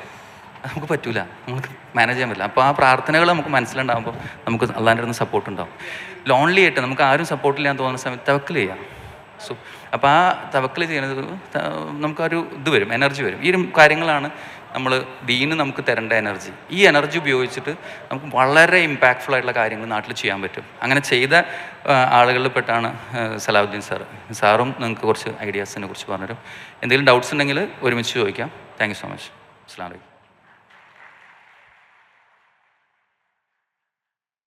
നമുക്ക് പറ്റൂല. നമുക്ക് മാനേജ് ചെയ്യാൻ പറ്റില്ല. അപ്പോൾ ആ പ്രാർത്ഥനകൾ നമുക്ക് മനസ്സിലുണ്ടാകുമ്പോൾ നമുക്ക് അള്ളാന്റെ അടുത്ത് സപ്പോർട്ട് ഉണ്ടാവും. ലോൺലി ആയിട്ട് നമുക്ക് ആരും സപ്പോർട്ടില്ലാന്ന് തോന്നുന്ന സമയത്ത് തവക്കൽ ചെയ്യാം. സോ അപ്പോൾ ആ തവക്കൽ ചെയ്യുന്നത് നമുക്കൊരു ഇത് വരും എനർജി വരും. ഈ കാര്യങ്ങളാണ് നമ്മൾ ദീന് നമുക്ക് തരേണ്ട എനർജി. ഈ എനർജി ഉപയോഗിച്ചിട്ട് നമുക്ക് വളരെ ഇമ്പാക്ട്ഫുൾ ആയിട്ടുള്ള കാര്യങ്ങൾ നാട്ടിൽ ചെയ്യാൻ പറ്റും. അങ്ങനെ ചെയ്ത ആളുകളിൽ പെട്ടാണ് സലാഹുദ്ദീൻ സാറ്. സാറും നിങ്ങൾക്ക് കുറച്ച് ഐഡിയാസിനെ കുറിച്ച് പറഞ്ഞുതരും. എന്തെങ്കിലും ഡൗട്ട്സ് ഉണ്ടെങ്കിൽ ഒരുമിച്ച് ചോദിക്കാം. താങ്ക് യു സോ മച്ച് അസ്ലാം വലൈക്കും